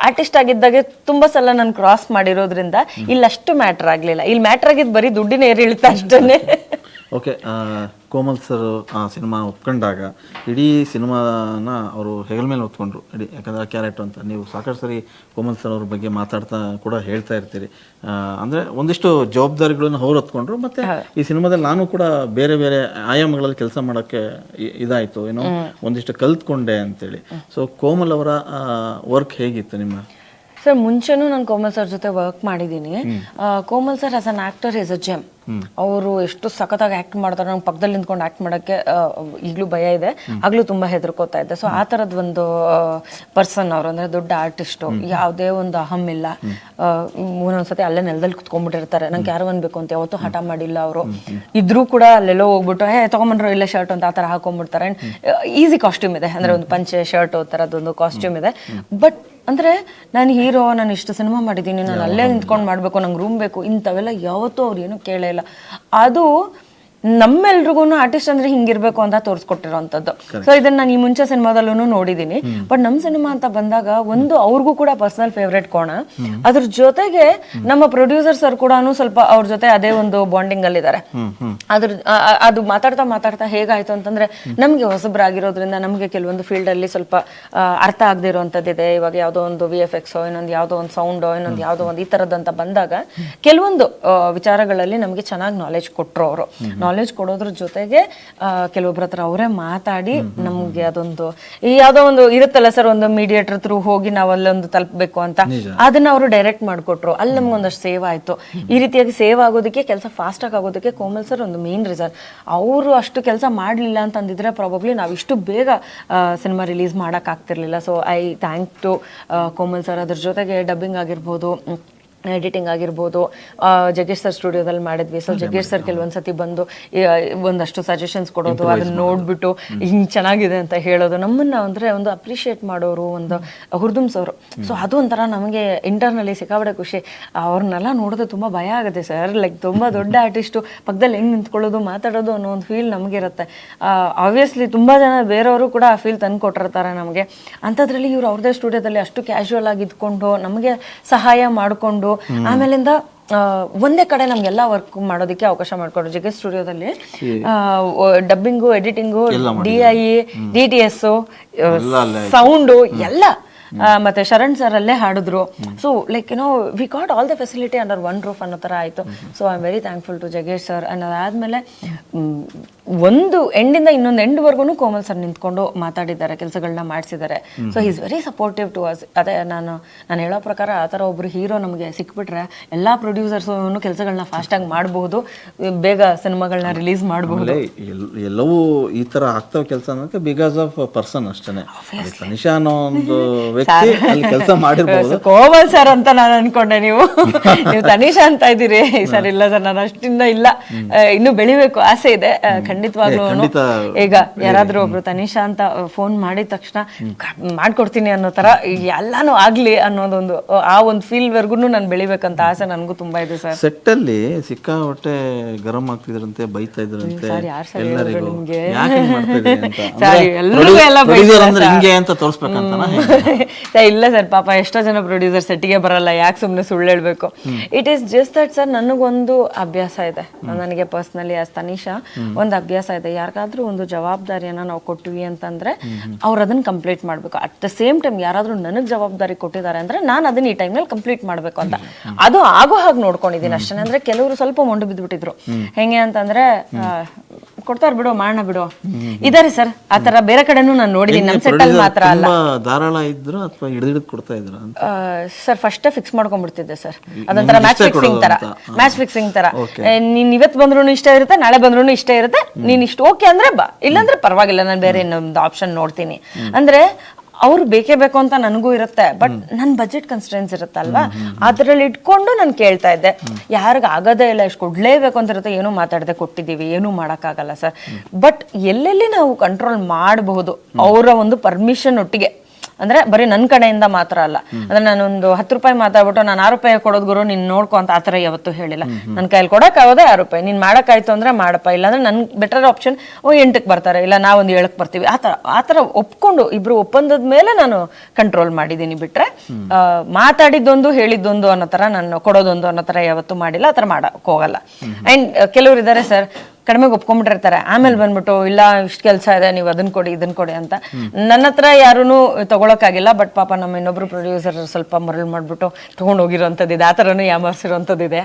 ಆರ್ಟಿಸ್ಟ್ ಆಗಿದ್ದಾಗೆ ತುಂಬಾ ಸಲ ನಾನು ಕ್ರಾಸ್ ಮಾಡಿರೋದ್ರಿಂದ ಇಲ್ಲಿ ಅಷ್ಟು ಮ್ಯಾಟ್ರ್ ಆಗಲಿಲ್ಲ. ಇಲ್ಲಿ ಮ್ಯಾಟ್ರ್ ಆಗಿದ್ದು ಬರೀ ದುಡ್ಡಿನ ಏರಿಳಿತ ಅಷ್ಟೇ ಓಕೆ ಕೋಮಲ್ ಸರ್ ಆ ಸಿನಿಮಾ ಒಪ್ಕೊಂಡಾಗ ಇಡೀ ಸಿನಿಮಾನ ಅವರು ಹೆಗಲ ಮೇಲೆ ಹೊತ್ಕೊಂಡ್ರು. ಇಡೀ ಯಾಕಂದ್ರೆ ಆ ಕ್ಯಾರೆಕ್ಟರ್ ಅಂತ. ನೀವು ಸಾಕಷ್ಟು ಸರಿ ಕೋಮಲ್ ಸರ್ ಅವ್ರ ಬಗ್ಗೆ ಮಾತಾಡ್ತಾ ಕೂಡ ಹೇಳ್ತಾ ಇರ್ತೀರಿ. ಅಂದರೆ ಒಂದಿಷ್ಟು ಜವಾಬ್ದಾರಿಗಳನ್ನು ಅವ್ರು ಹೊತ್ಕೊಂಡ್ರು. ಮತ್ತೆ ಈ ಸಿನಿಮಾದಲ್ಲಿ ನಾನು ಕೂಡ ಬೇರೆ ಬೇರೆ ಆಯಾಮಗಳಲ್ಲಿ ಕೆಲಸ ಮಾಡೋಕ್ಕೆ ಇದಾಯಿತು ಇದಾಯ್ತು. ಏನೋ ಒಂದಿಷ್ಟು ಕಲ್ತ್ಕೊಂಡೆ ಅಂತೇಳಿ. ಸೊ ಕೋಮಲ್ ಅವರ ವರ್ಕ್ ಹೇಗಿತ್ತು ನಿಮ್ಮ ಸರ್ ಮುಂಚೆನೂ ನಾನು ಕೋಮಲ್ ಸರ್ ಜೊತೆ ವರ್ಕ್ ಮಾಡಿದ್ದೀನಿ Komal sir as an actor is a gem ಅವರು ಎಷ್ಟು ಸಖತ್ತಾಗಿ ಆಕ್ಟ್ ಮಾಡ್ತಾರೆ ನಂಗೆ ಪಕ್ಕದಲ್ಲಿ ನಿಂತ್ಕೊಂಡು ಆಕ್ಟ್ ಮಾಡೋಕ್ಕೆ ಈಗಲೂ ಭಯ ಇದೆ. ಆಗ್ಲೂ ತುಂಬಾ ಹೆದರ್ಕೋತಾ ಇದ್ದೆ. ಸೊ ಆ ಥರದ ಒಂದು ಪರ್ಸನ್ ಅವರು ಅಂದ್ರೆ ದೊಡ್ಡ ಆರ್ಟಿಸ್ಟು ಯಾವುದೇ ಒಂದು ಅಹಂ ಇಲ್ಲ. ಒಂದೊಂದ್ಸತಿ ಅಲ್ಲೇ ನೆಲದಲ್ಲಿ ಕುತ್ಕೊಂಡ್ಬಿಟ್ಟಿರ್ತಾರೆ. ನಂಗೆ ಯಾರು ಬೇಕು ಅಂತ ಯಾವತ್ತೂ ಹಠ ಮಾಡಿಲ್ಲ ಅವರು. ಇದ್ರೂ ಕೂಡ ಅಲ್ಲೆಲ್ಲೋ ಹೋಗ್ಬಿಟ್ಟು ಹೇ ತೊಗೊಂಬಂದ್ರು ಇಲ್ಲೇ ಶರ್ಟ್ ಅಂತ ಆ ಥರ ಹಾಕೊಂಡ್ಬಿಡ್ತಾರೆ. ಈಸಿ ಕಾಸ್ಟ್ಯೂಮ್ ಇದೆ. ಅಂದ್ರೆ ಒಂದು ಪಂಚೆ ಶರ್ಟ್ ಥರದ್ದೊಂದು ಕಾಸ್ಟ್ಯೂಮ್ ಇದೆ. ಬಟ್ ಅಂದ್ರೆ ನಾನು ಹೀರೋ, ನಾನು ಇಷ್ಟು ಸಿನಿಮಾ ಮಾಡಿದ್ದೀನಿ, ನಾನು ಅಲ್ಲೇ ನಿಂತ್ಕೊಂಡು ಮಾಡಬೇಕು, ನಂಗೆ ರೂಮ್ ಬೇಕು, ಇಂಥವೆಲ್ಲ ಯಾವತ್ತೂ ಅವ್ರು ಏನೂ ಕೇಳೇ ಇಲ್ಲ. ಅದು ನಮ್ಮೆಲ್ರಿಗೂ ಆರ್ಟಿಸ್ಟ್ ಅಂದ್ರೆ ಹಿಂಗಿರ್ಬೇಕು ಅಂತ ತೋರಿಸ್ಕೊಟ್ಟಿರೋಂಥದ್ದು. ಸೊ ಇದನ್ನ ನಾನು ಈ ಮುಂಚೆ ಸಿನಿಮಾದಲ್ಲೂ ನೋಡಿದೀನಿ. ಬಟ್ ನಮ್ಮ ಸಿನಿಮಾ ಅಂತ ಬಂದಾಗ ಒಂದು ಅವ್ರಿಗೂ ಕೂಡ ಪರ್ಸನಲ್ ಫೇವ್ರೇಟ್ ಕೋಣ. ಅದ್ರ ಜೊತೆಗೆ ನಮ್ಮ ಪ್ರೊಡ್ಯೂಸರ್ ಸರ್ ಕೂಡ ಸ್ವಲ್ಪ ಅವ್ರ ಜೊತೆ ಅದೇ ಒಂದು ಬಾಂಡಿಂಗ್ ಅಲ್ಲಿದ್ದಾರೆ. ಅದ್ರ ಆ- ಆ- ಅದು ಮಾತಾಡ್ತಾ ಮಾತಾಡ್ತಾ ಹೇಗಾಯ್ತು ಅಂತಂದ್ರೆ ನಮ್ಗೆ ಹೊಸಬ್ರಾಗಿರೋದ್ರಿಂದ ನಮ್ಗೆ ಕೆಲವೊಂದು ಫೀಲ್ಡ್ ಅಲ್ಲಿ ಸ್ವಲ್ಪ ಅರ್ಥ ಆಗದೆ ಇದೆ ಇವಾಗ ಯಾವ್ದೋ ಒಂದು ವಿ ಎಫ್ ಎಕ್ಸ್ ಇನ್ನೊಂದು ಯಾವ್ದೋ ಒಂದು ಸೌಂಡ್ ಇನ್ನೊಂದು ಯಾವ್ದೋ ಒಂದು ಈ ತರದಂತ ಬಂದಾಗ ಕೆಲವೊಂದು ವಿಚಾರಗಳಲ್ಲಿ ನಮಗೆ ಚೆನ್ನಾಗಿ ನಾಲೆಜ್ ಕೊಟ್ರು ಅವರು. ನಾಲೆಜ್ ಕೊಡೋದ್ರ ಜೊತೆಗೆ ಕೆಲವೊಬ್ಬರ ಕೆಲವೊಬ್ರ ಹತ್ರ ಅವರೇ ಮಾತಾಡಿ ನಮ್ಗೆ ಅದೊಂದು ಈ ಯಾವುದೋ ಒಂದು ಇರುತ್ತಲ್ಲ ಸರ್ ಒಂದು ಮೀಡಿಯೇಟರ್ ಥ್ರೂ ಹೋಗಿ ನಾವು ಅಲ್ಲೊಂದು ತಲುಪಬೇಕು ಅಂತ. ಅದನ್ನ ಅವರು ಡೈರೆಕ್ಟ್ ಮಾಡಿಕೊಟ್ರು. ಅಲ್ಲಿ ನಮ್ಗೆ ಒಂದಷ್ಟು ಸೇವ್ ಆಯ್ತು. ಈ ರೀತಿಯಾಗಿ ಸೇವ್ ಆಗೋದಕ್ಕೆ ಕೆಲಸ ಫಾಸ್ಟ್ ಆಗಿ ಆಗೋದಕ್ಕೆ ಕೋಮಲ್ ಸರ್ ಒಂದು ಮೇನ್ ರೀಸನ್ ಅವರು ಅಷ್ಟು ಕೆಲಸ ಮಾಡಲಿಲ್ಲ ಅಂತಂದಿದ್ರೆ ಪ್ರಾಬಬ್ಲಿ ನಾವು ಇಷ್ಟು ಬೇಗ cinema release ಮಾಡೋಕ್ಕಾಗ್ತಿರ್ಲಿಲ್ಲ so I thank to Komal sir ಅದ್ರ ಜೊತೆಗೆ ಡಬ್ಬಿಂಗ್ ಆಗಿರ್ಬೋದು ಎಡಿಟಿಂಗ್ ಆಗಿರ್ಬೋದು ಜಗೇಶ್ ಜಗ್ಗೇಶ್ ಸರ್ ಸ್ಟುಡಿಯೋದಲ್ಲಿ ಮಾಡಿದ್ವಿ. ಸೊ ಜಗೇಶ್ ಸರ್ ಕೆಲವೊಂದ್ಸತಿ ಬಂದು ಒಂದಷ್ಟು ಸಜೆಷನ್ಸ್ ಕೊಡೋದು ಅದನ್ನ ನೋಡ್ಬಿಟ್ಟು ಹಿಂಗೆ ಚೆನ್ನಾಗಿದೆ ಅಂತ ಹೇಳೋದು. ನಮ್ಮನ್ನ ಅಂದ್ರೆ ಒಂದು ಅಪ್ರಿಷಿಯೇಟ್ ಮಾಡೋರು ಒಂದು ಹುರ್ದುಂಸೋರು ಸೊ ಅದು ಒಂಥರ ನಮಗೆ ಇಂಟರ್ನಲ್ಲಿ ಸಿಕ್ಕಾಬಡೆ ಖುಷಿ. ಅವ್ರನ್ನೆಲ್ಲ ನೋಡಿದ್ರೆ ತುಂಬಾ ಭಯ ಆಗುತ್ತೆ ಸರ್. ಲೈಕ್ ತುಂಬಾ ದೊಡ್ಡ ಆರ್ಟಿಸ್ಟು ಪಕ್ಕದಲ್ಲಿ ಹೆಂಗ್ ನಿಂತ್ಕೊಳ್ಳೋದು ಮಾತಾಡೋದು ಅನ್ನೋ ಒಂದು ಫೀಲ್ ನಮಗಿರುತ್ತೆ. ಆಬ್ವಿಯಸ್ಲಿ ತುಂಬಾ ಜನ ಬೇರೆಯವರು ಕೂಡ ಆ ಫೀಲ್ ತಂದು ಕೊಟ್ಟಿರ್ತಾರೆ ನಮಗೆ. ಅಂಥದ್ರಲ್ಲಿ ಇವ್ರು ಅವ್ರದೇ ಸ್ಟುಡಿಯೋದಲ್ಲಿ ಅಷ್ಟು ಕ್ಯಾಶುವಲ್ ಆಗಿ ಇದ್ಕೊಂಡು ನಮಗೆ ಸಹಾಯ ಮಾಡಿಕೊಂಡು ಆಮೇಲಿಂದ ಒಂದೇ ಕಡೆ ನಮ್ಗೆಲ್ಲ ವರ್ಕ್ ಮಾಡೋದಕ್ಕೆ ಅವಕಾಶ ಮಾಡ್ಕೊಡ್ರು. ಜಗೇಶ್ ಸ್ಟುಡಿಯೋದಲ್ಲಿ dubbing editing D I D T S sound ಎಲ್ಲ ಮತ್ತೆ ಶರಣ್ ಸರ್ ಅಲ್ಲೇ ಹಾಡಿದ್ರು. ಸೊ ಲೈಕ್ ಏನೋ we got all the facility under one roof ಅನ್ನೋ ತರ ಆಯ್ತು. So I am very thankful to Jaggesh sir ಅನ್ನೋದಾದ್ಮೇಲೆ ಒಂದು ಎಂಡಿಂದ ಇನ್ನೊಂದು ಎಂಡ್ವರೆಗೂ ಕೋಮಲ್ ಸರ್ ನಿಂತ್ಕೊಂಡು ಮಾತಾಡಿದ್ದಾರೆ ಕೆಲಸಗಳನ್ನ ಮಾಡಿಸಿದ್ದಾರೆ. So is very supportive to us ಅದೇ ನಾನು ನಾನು ಹೇಳೋ ಪ್ರಕಾರ ಆ ಥರ ಒಬ್ಬರು ಹೀರೋ ನಮಗೆ ಸಿಕ್ಬಿಟ್ರೆ ಎಲ್ಲ ಪ್ರೊಡ್ಯೂಸರ್ಸು ಕೆಲಸಗಳನ್ನ ಫಾಸ್ಟಾಗಿ ಮಾಡಬಹುದು ಬೇಗ ಸಿನಿಮಾಗಳನ್ನ ರಿಲೀಸ್ ಮಾಡಬಹುದು ಎಲ್ಲವೂ ಈ ತರ ಆಗ್ತಾವ ಕೆಲಸ ಅನ್ನೋಕೆ ಬಿಕಾಸ್ ಆಫ್ ಪರ್ಸನ್ ಅಷ್ಟೇ ತನಿಷಾ ಅನ್ನೋ ಒಂದು ವ್ಯಕ್ತಿ ಅಲ್ಲಿ ಕೆಲಸ ಮಾಡಿರ್ಬೋದು. ಕೋಮಲ್ ಸರ್ ಅಂತ ನಾನು ಅನ್ಕೊಂಡೆ ನೀವು. ನೀವು ತನಿಷಾ ಅಂತ ಇದ್ದೀರಿ. ಸರ್ ಇಲ್ಲ ಸರ್ ನಾನು ಅಷ್ಟಿಂದ ಇಲ್ಲ. ಇನ್ನೂ ಬೆಳಿಬೇಕು ಆಸೆ ಇದೆ. ಖಂಡಿತವಾಗ್ಲೂ ಈಗ ಯಾರಾದ್ರೂ ಒಬ್ರು ತನಿಷಾ ಅಂತ ಫೋನ್ ಮಾಡಿದ ತಕ್ಷಣ ಮಾಡ್ಕೊಡ್ತೀನಿ ಅನ್ನೋ ತರ ಎಲ್ಲಾನು ಆಗ್ಲಿ ಅನ್ನೋದೊಂದು ಆ ಒಂದು ಫೀಲ್ ವರ್ಗು ನಾನು ಬೆಳಿಬೇಕಂತ ಆಸೆ ನನಗೂ ತುಂಬಾ ಇದೆ ಸರ್. ಸೆಟ್ ಅಲ್ಲಿ ಸಿಕ್ಕಾಪಟ್ಟೆ ಗರಂ ಆಗ್ತಿದ್ರಂತೆ ಬೈತಾ ಇದ್ರಂತೆ ಎಲ್ಲರಿಗೂ. ಹಿಂಗ್ ಅಂತ? ಇಲ್ಲ ಸರ್ ಪಾಪ ಎಷ್ಟೋ ಜನ ಪ್ರೊಡ್ಯೂಸರ್ ಸೆಟ್ಟಿಗೆ ಬರಲ್ಲ ಯಾಕೆ ಸುಮ್ಮನೆ ಸುಳ್ಳು ಹೇಳ್ಬೇಕು? It is just that sir ನನಗೊಂದು ಅಭ್ಯಾಸ ಇದೆ. ನನಗೆ ಪರ್ಸ್ನಲಿ ಆಸ್ ತನಿಷಾ ಒಂದು ಅಭ್ಯಾಸ ಇದೆ. ಯಾರಿಗಾದ್ರೂ ಒಂದು ಜವಾಬ್ದಾರಿಯನ್ನ ನಾವು ಕೊಟ್ಟಿವಿ ಅಂತಂದ್ರೆ ಅವ್ರು ಅದನ್ನ ಕಂಪ್ಲೀಟ್ ಮಾಡ್ಬೇಕು. ಅಟ್ ದ ಸೇಮ್ ಟೈಮ್ ಯಾರಾದ್ರೂ ನನಗೆ ಜವಾಬ್ದಾರಿ ಕೊಟ್ಟಿದ್ದಾರೆ ಅಂದ್ರೆ ನಾನು ಅದನ್ನ ಈ ಟೈಮ್ನಲ್ಲಿ ಕಂಪ್ಲೀಟ್ ಮಾಡ್ಬೇಕು ಅಂತ. ಅದು ಆಗೋ ಹಾಗೆ ನೋಡ್ಕೊಂಡಿದ್ದೀನಿ ಅಷ್ಟೇ ಅಂದ್ರೆ ಕೆಲವರು ಸ್ವಲ್ಪ ಮೊಂಡು ಬಿದ್ದುಬಿಟ್ಟಿದ್ರು ಹೆಂಗೆ ಅಂತಂದ್ರೆ ಕೊಡ್ತಾರ ಬಿಡು ಮಾಡೋಣ ಬಿಡು. ಇದಾರೆ ಸರ್ ಆ ತರ ಬೇರೆ ಕಡೆನೂ ನಾನು ನೋಡಿದೀನಿ ನಮ್ಮ ಸೆಟ್ ಅಲ್ಲಿ ಮಾತ್ರ ಅಲ್ಲ. ಧಾರಾಳ ಇದ್ರು ಅಥವಾ ಹಿಡಿದು ಕೊಡ್ತಾ ಇದ್ರು ಸರ್ ಫಸ್ಟ್ ಫಿಕ್ಸ್ ಮಾಡ್ಕೊಂಡ್ಬಿಡ್ತಿದ್ದೆ ಸರ್. ಅದೊಂಥರ ಮ್ಯಾಚ್ ಫಿಕ್ಸಿಂಗ್ ತರ. ಮ್ಯಾಚ್ ಫಿಕ್ಸಿಂಗ್ ತರ. ನೀನ್ ಇವತ್ತು ಬಂದ್ರು ಇಷ್ಟ ಇರುತ್ತೆ ನಾಳೆ ಬಂದ್ರು ಇಷ್ಟ ಇರುತ್ತೆ. ನೀನ್ ಇಷ್ಟ ಓಕೆ ಅಂದ್ರೆ ಬಾ. ಇಲ್ಲಾಂದ್ರೆ ಪರವಾಗಿಲ್ಲ ನಾನು ಬೇರೆ ಇನ್ನೊಂದು ಆಪ್ಷನ್ ನೋಡ್ತೀನಿ. ಅಂದ್ರೆ ಅವ್ರು ಬೇಕೇ ಬೇಕು ಅಂತ ನನಗೂ ಇರುತ್ತೆ. ಬಟ್ ನನ್ನ ಬಜೆಟ್ ಕನ್ಸ್ಟೆನ್ಸ್ ಇರುತ್ತಲ್ವಾ? ಅದ್ರಲ್ಲಿ ಇಟ್ಕೊಂಡು ನಾನು ಕೇಳ್ತಾ ಇದ್ದೆ. ಯಾರಿಗ ಆಗೋದೇ ಇಲ್ಲ ಎಷ್ಟು ಕೊಡ್ಲೇಬೇಕು ಅಂತ ಇರುತ್ತೆ. ಏನೂ ಮಾತಾಡದೆ ಕೊಟ್ಟಿದ್ದೀವಿ ಏನೂ ಮಾಡೋಕ್ಕಾಗಲ್ಲ ಸರ್. ಬಟ್ ಎಲ್ಲೆಲ್ಲಿ ನಾವು ಕಂಟ್ರೋಲ್ ಮಾಡಬಹುದು ಅವರ ಒಂದು ಪರ್ಮಿಷನ್ ಒಟ್ಟಿಗೆ? ಅಂದ್ರೆ ಬರೀ ನನ್ನ ಕಡೆಯಿಂದ ಮಾತ್ರ ಅಲ್ಲ. ಅಂದ್ರೆ ನಾನೊಂದು ಹತ್ತು ರೂಪಾಯಿ ಮಾತಾಡ್ಬಿಟ್ಟು ನಾನು ಆರು ರೂಪಾಯಿ ಕೊಡೋದ್ ಗುರು ನೀನ್ ನೋಡ್ಕೊ ಅಂತ ಆತರ ಯಾವತ್ತು ಹೇಳಿಲ್ಲ. ನನ್ನ ಕೈಯಲ್ಲಿ ಕೊಡಕ್ ಆಗೋದೇ ಆರು ರೂಪಾಯಿ. ನೀನ್ ಮಾಡಕ್ಕಾಯ್ತು ಅಂದ್ರೆ ಮಾಡಪ್ಪ. ಇಲ್ಲಾಂದ್ರೆ ನನ್ ಬೆಟರ್ ಆಪ್ಷನ್ ಓ ಎಂಟಕ್ಕೆ ಬರ್ತಾರೆ. ಇಲ್ಲ ನಾವೊಂದು ಏಳಕ್ಕೆ ಬರ್ತೀವಿ. ಆತರ ಆತರ ಒಪ್ಕೊಂಡು ಇಬ್ರು ಒಪ್ಪಂದದ ಮೇಲೆ ನಾನು ಕಂಟ್ರೋಲ್ ಮಾಡಿದ್ದೀನಿ ಬಿಟ್ರೆ ಮಾತಾಡಿದ್ದೊಂದು ಹೇಳಿದ್ದೊಂದು ಅನ್ನೋ ತರ ನಾನು ಕೊಡೋದೊಂದು ಅನ್ನೋ ತರ ಯಾವತ್ತೂ ಮಾಡಿಲ್ಲ. ಆತರ ಮಾಡಕ್ ಹೋಗಲ್ಲ. ಅಂಡ್ ಕೆಲವರು ಇದ್ದಾರೆ ಸರ್ ಕಡಿಮೆಗೆ ಒಪ್ಕೊಂಡ್ಬಿಟ್ಟಿರ್ತಾರೆ. ಆಮೇಲೆ ಬಂದ್ಬಿಟ್ಟು ಇಲ್ಲ ಇಷ್ಟು ಕೆಲಸ ಇದೆ ನೀವು ಅದನ್ನ ಕೊಡಿ ಇದನ್ನ ಕೊಡಿ ಅಂತ. ನನ್ನ ಹತ್ರ ಯಾರೂ ತಗೊಳಕ್ಕಾಗಿಲ್ಲ ಬಟ್ ಪಾಪ ನಮ್ಮ ಇನ್ನೊಬ್ರು ಪ್ರೊಡ್ಯೂಸರ್ ಸ್ವಲ್ಪ ಮರಳು ಮಾಡಿಬಿಟ್ಟು ತೊಗೊಂಡು ಹೋಗಿರೋಂಥದ್ದು ಇದೆ ಆ ಥರನೂ ಯಾಮರ್ಸಿರೋಂಥದ್ದಿದೆ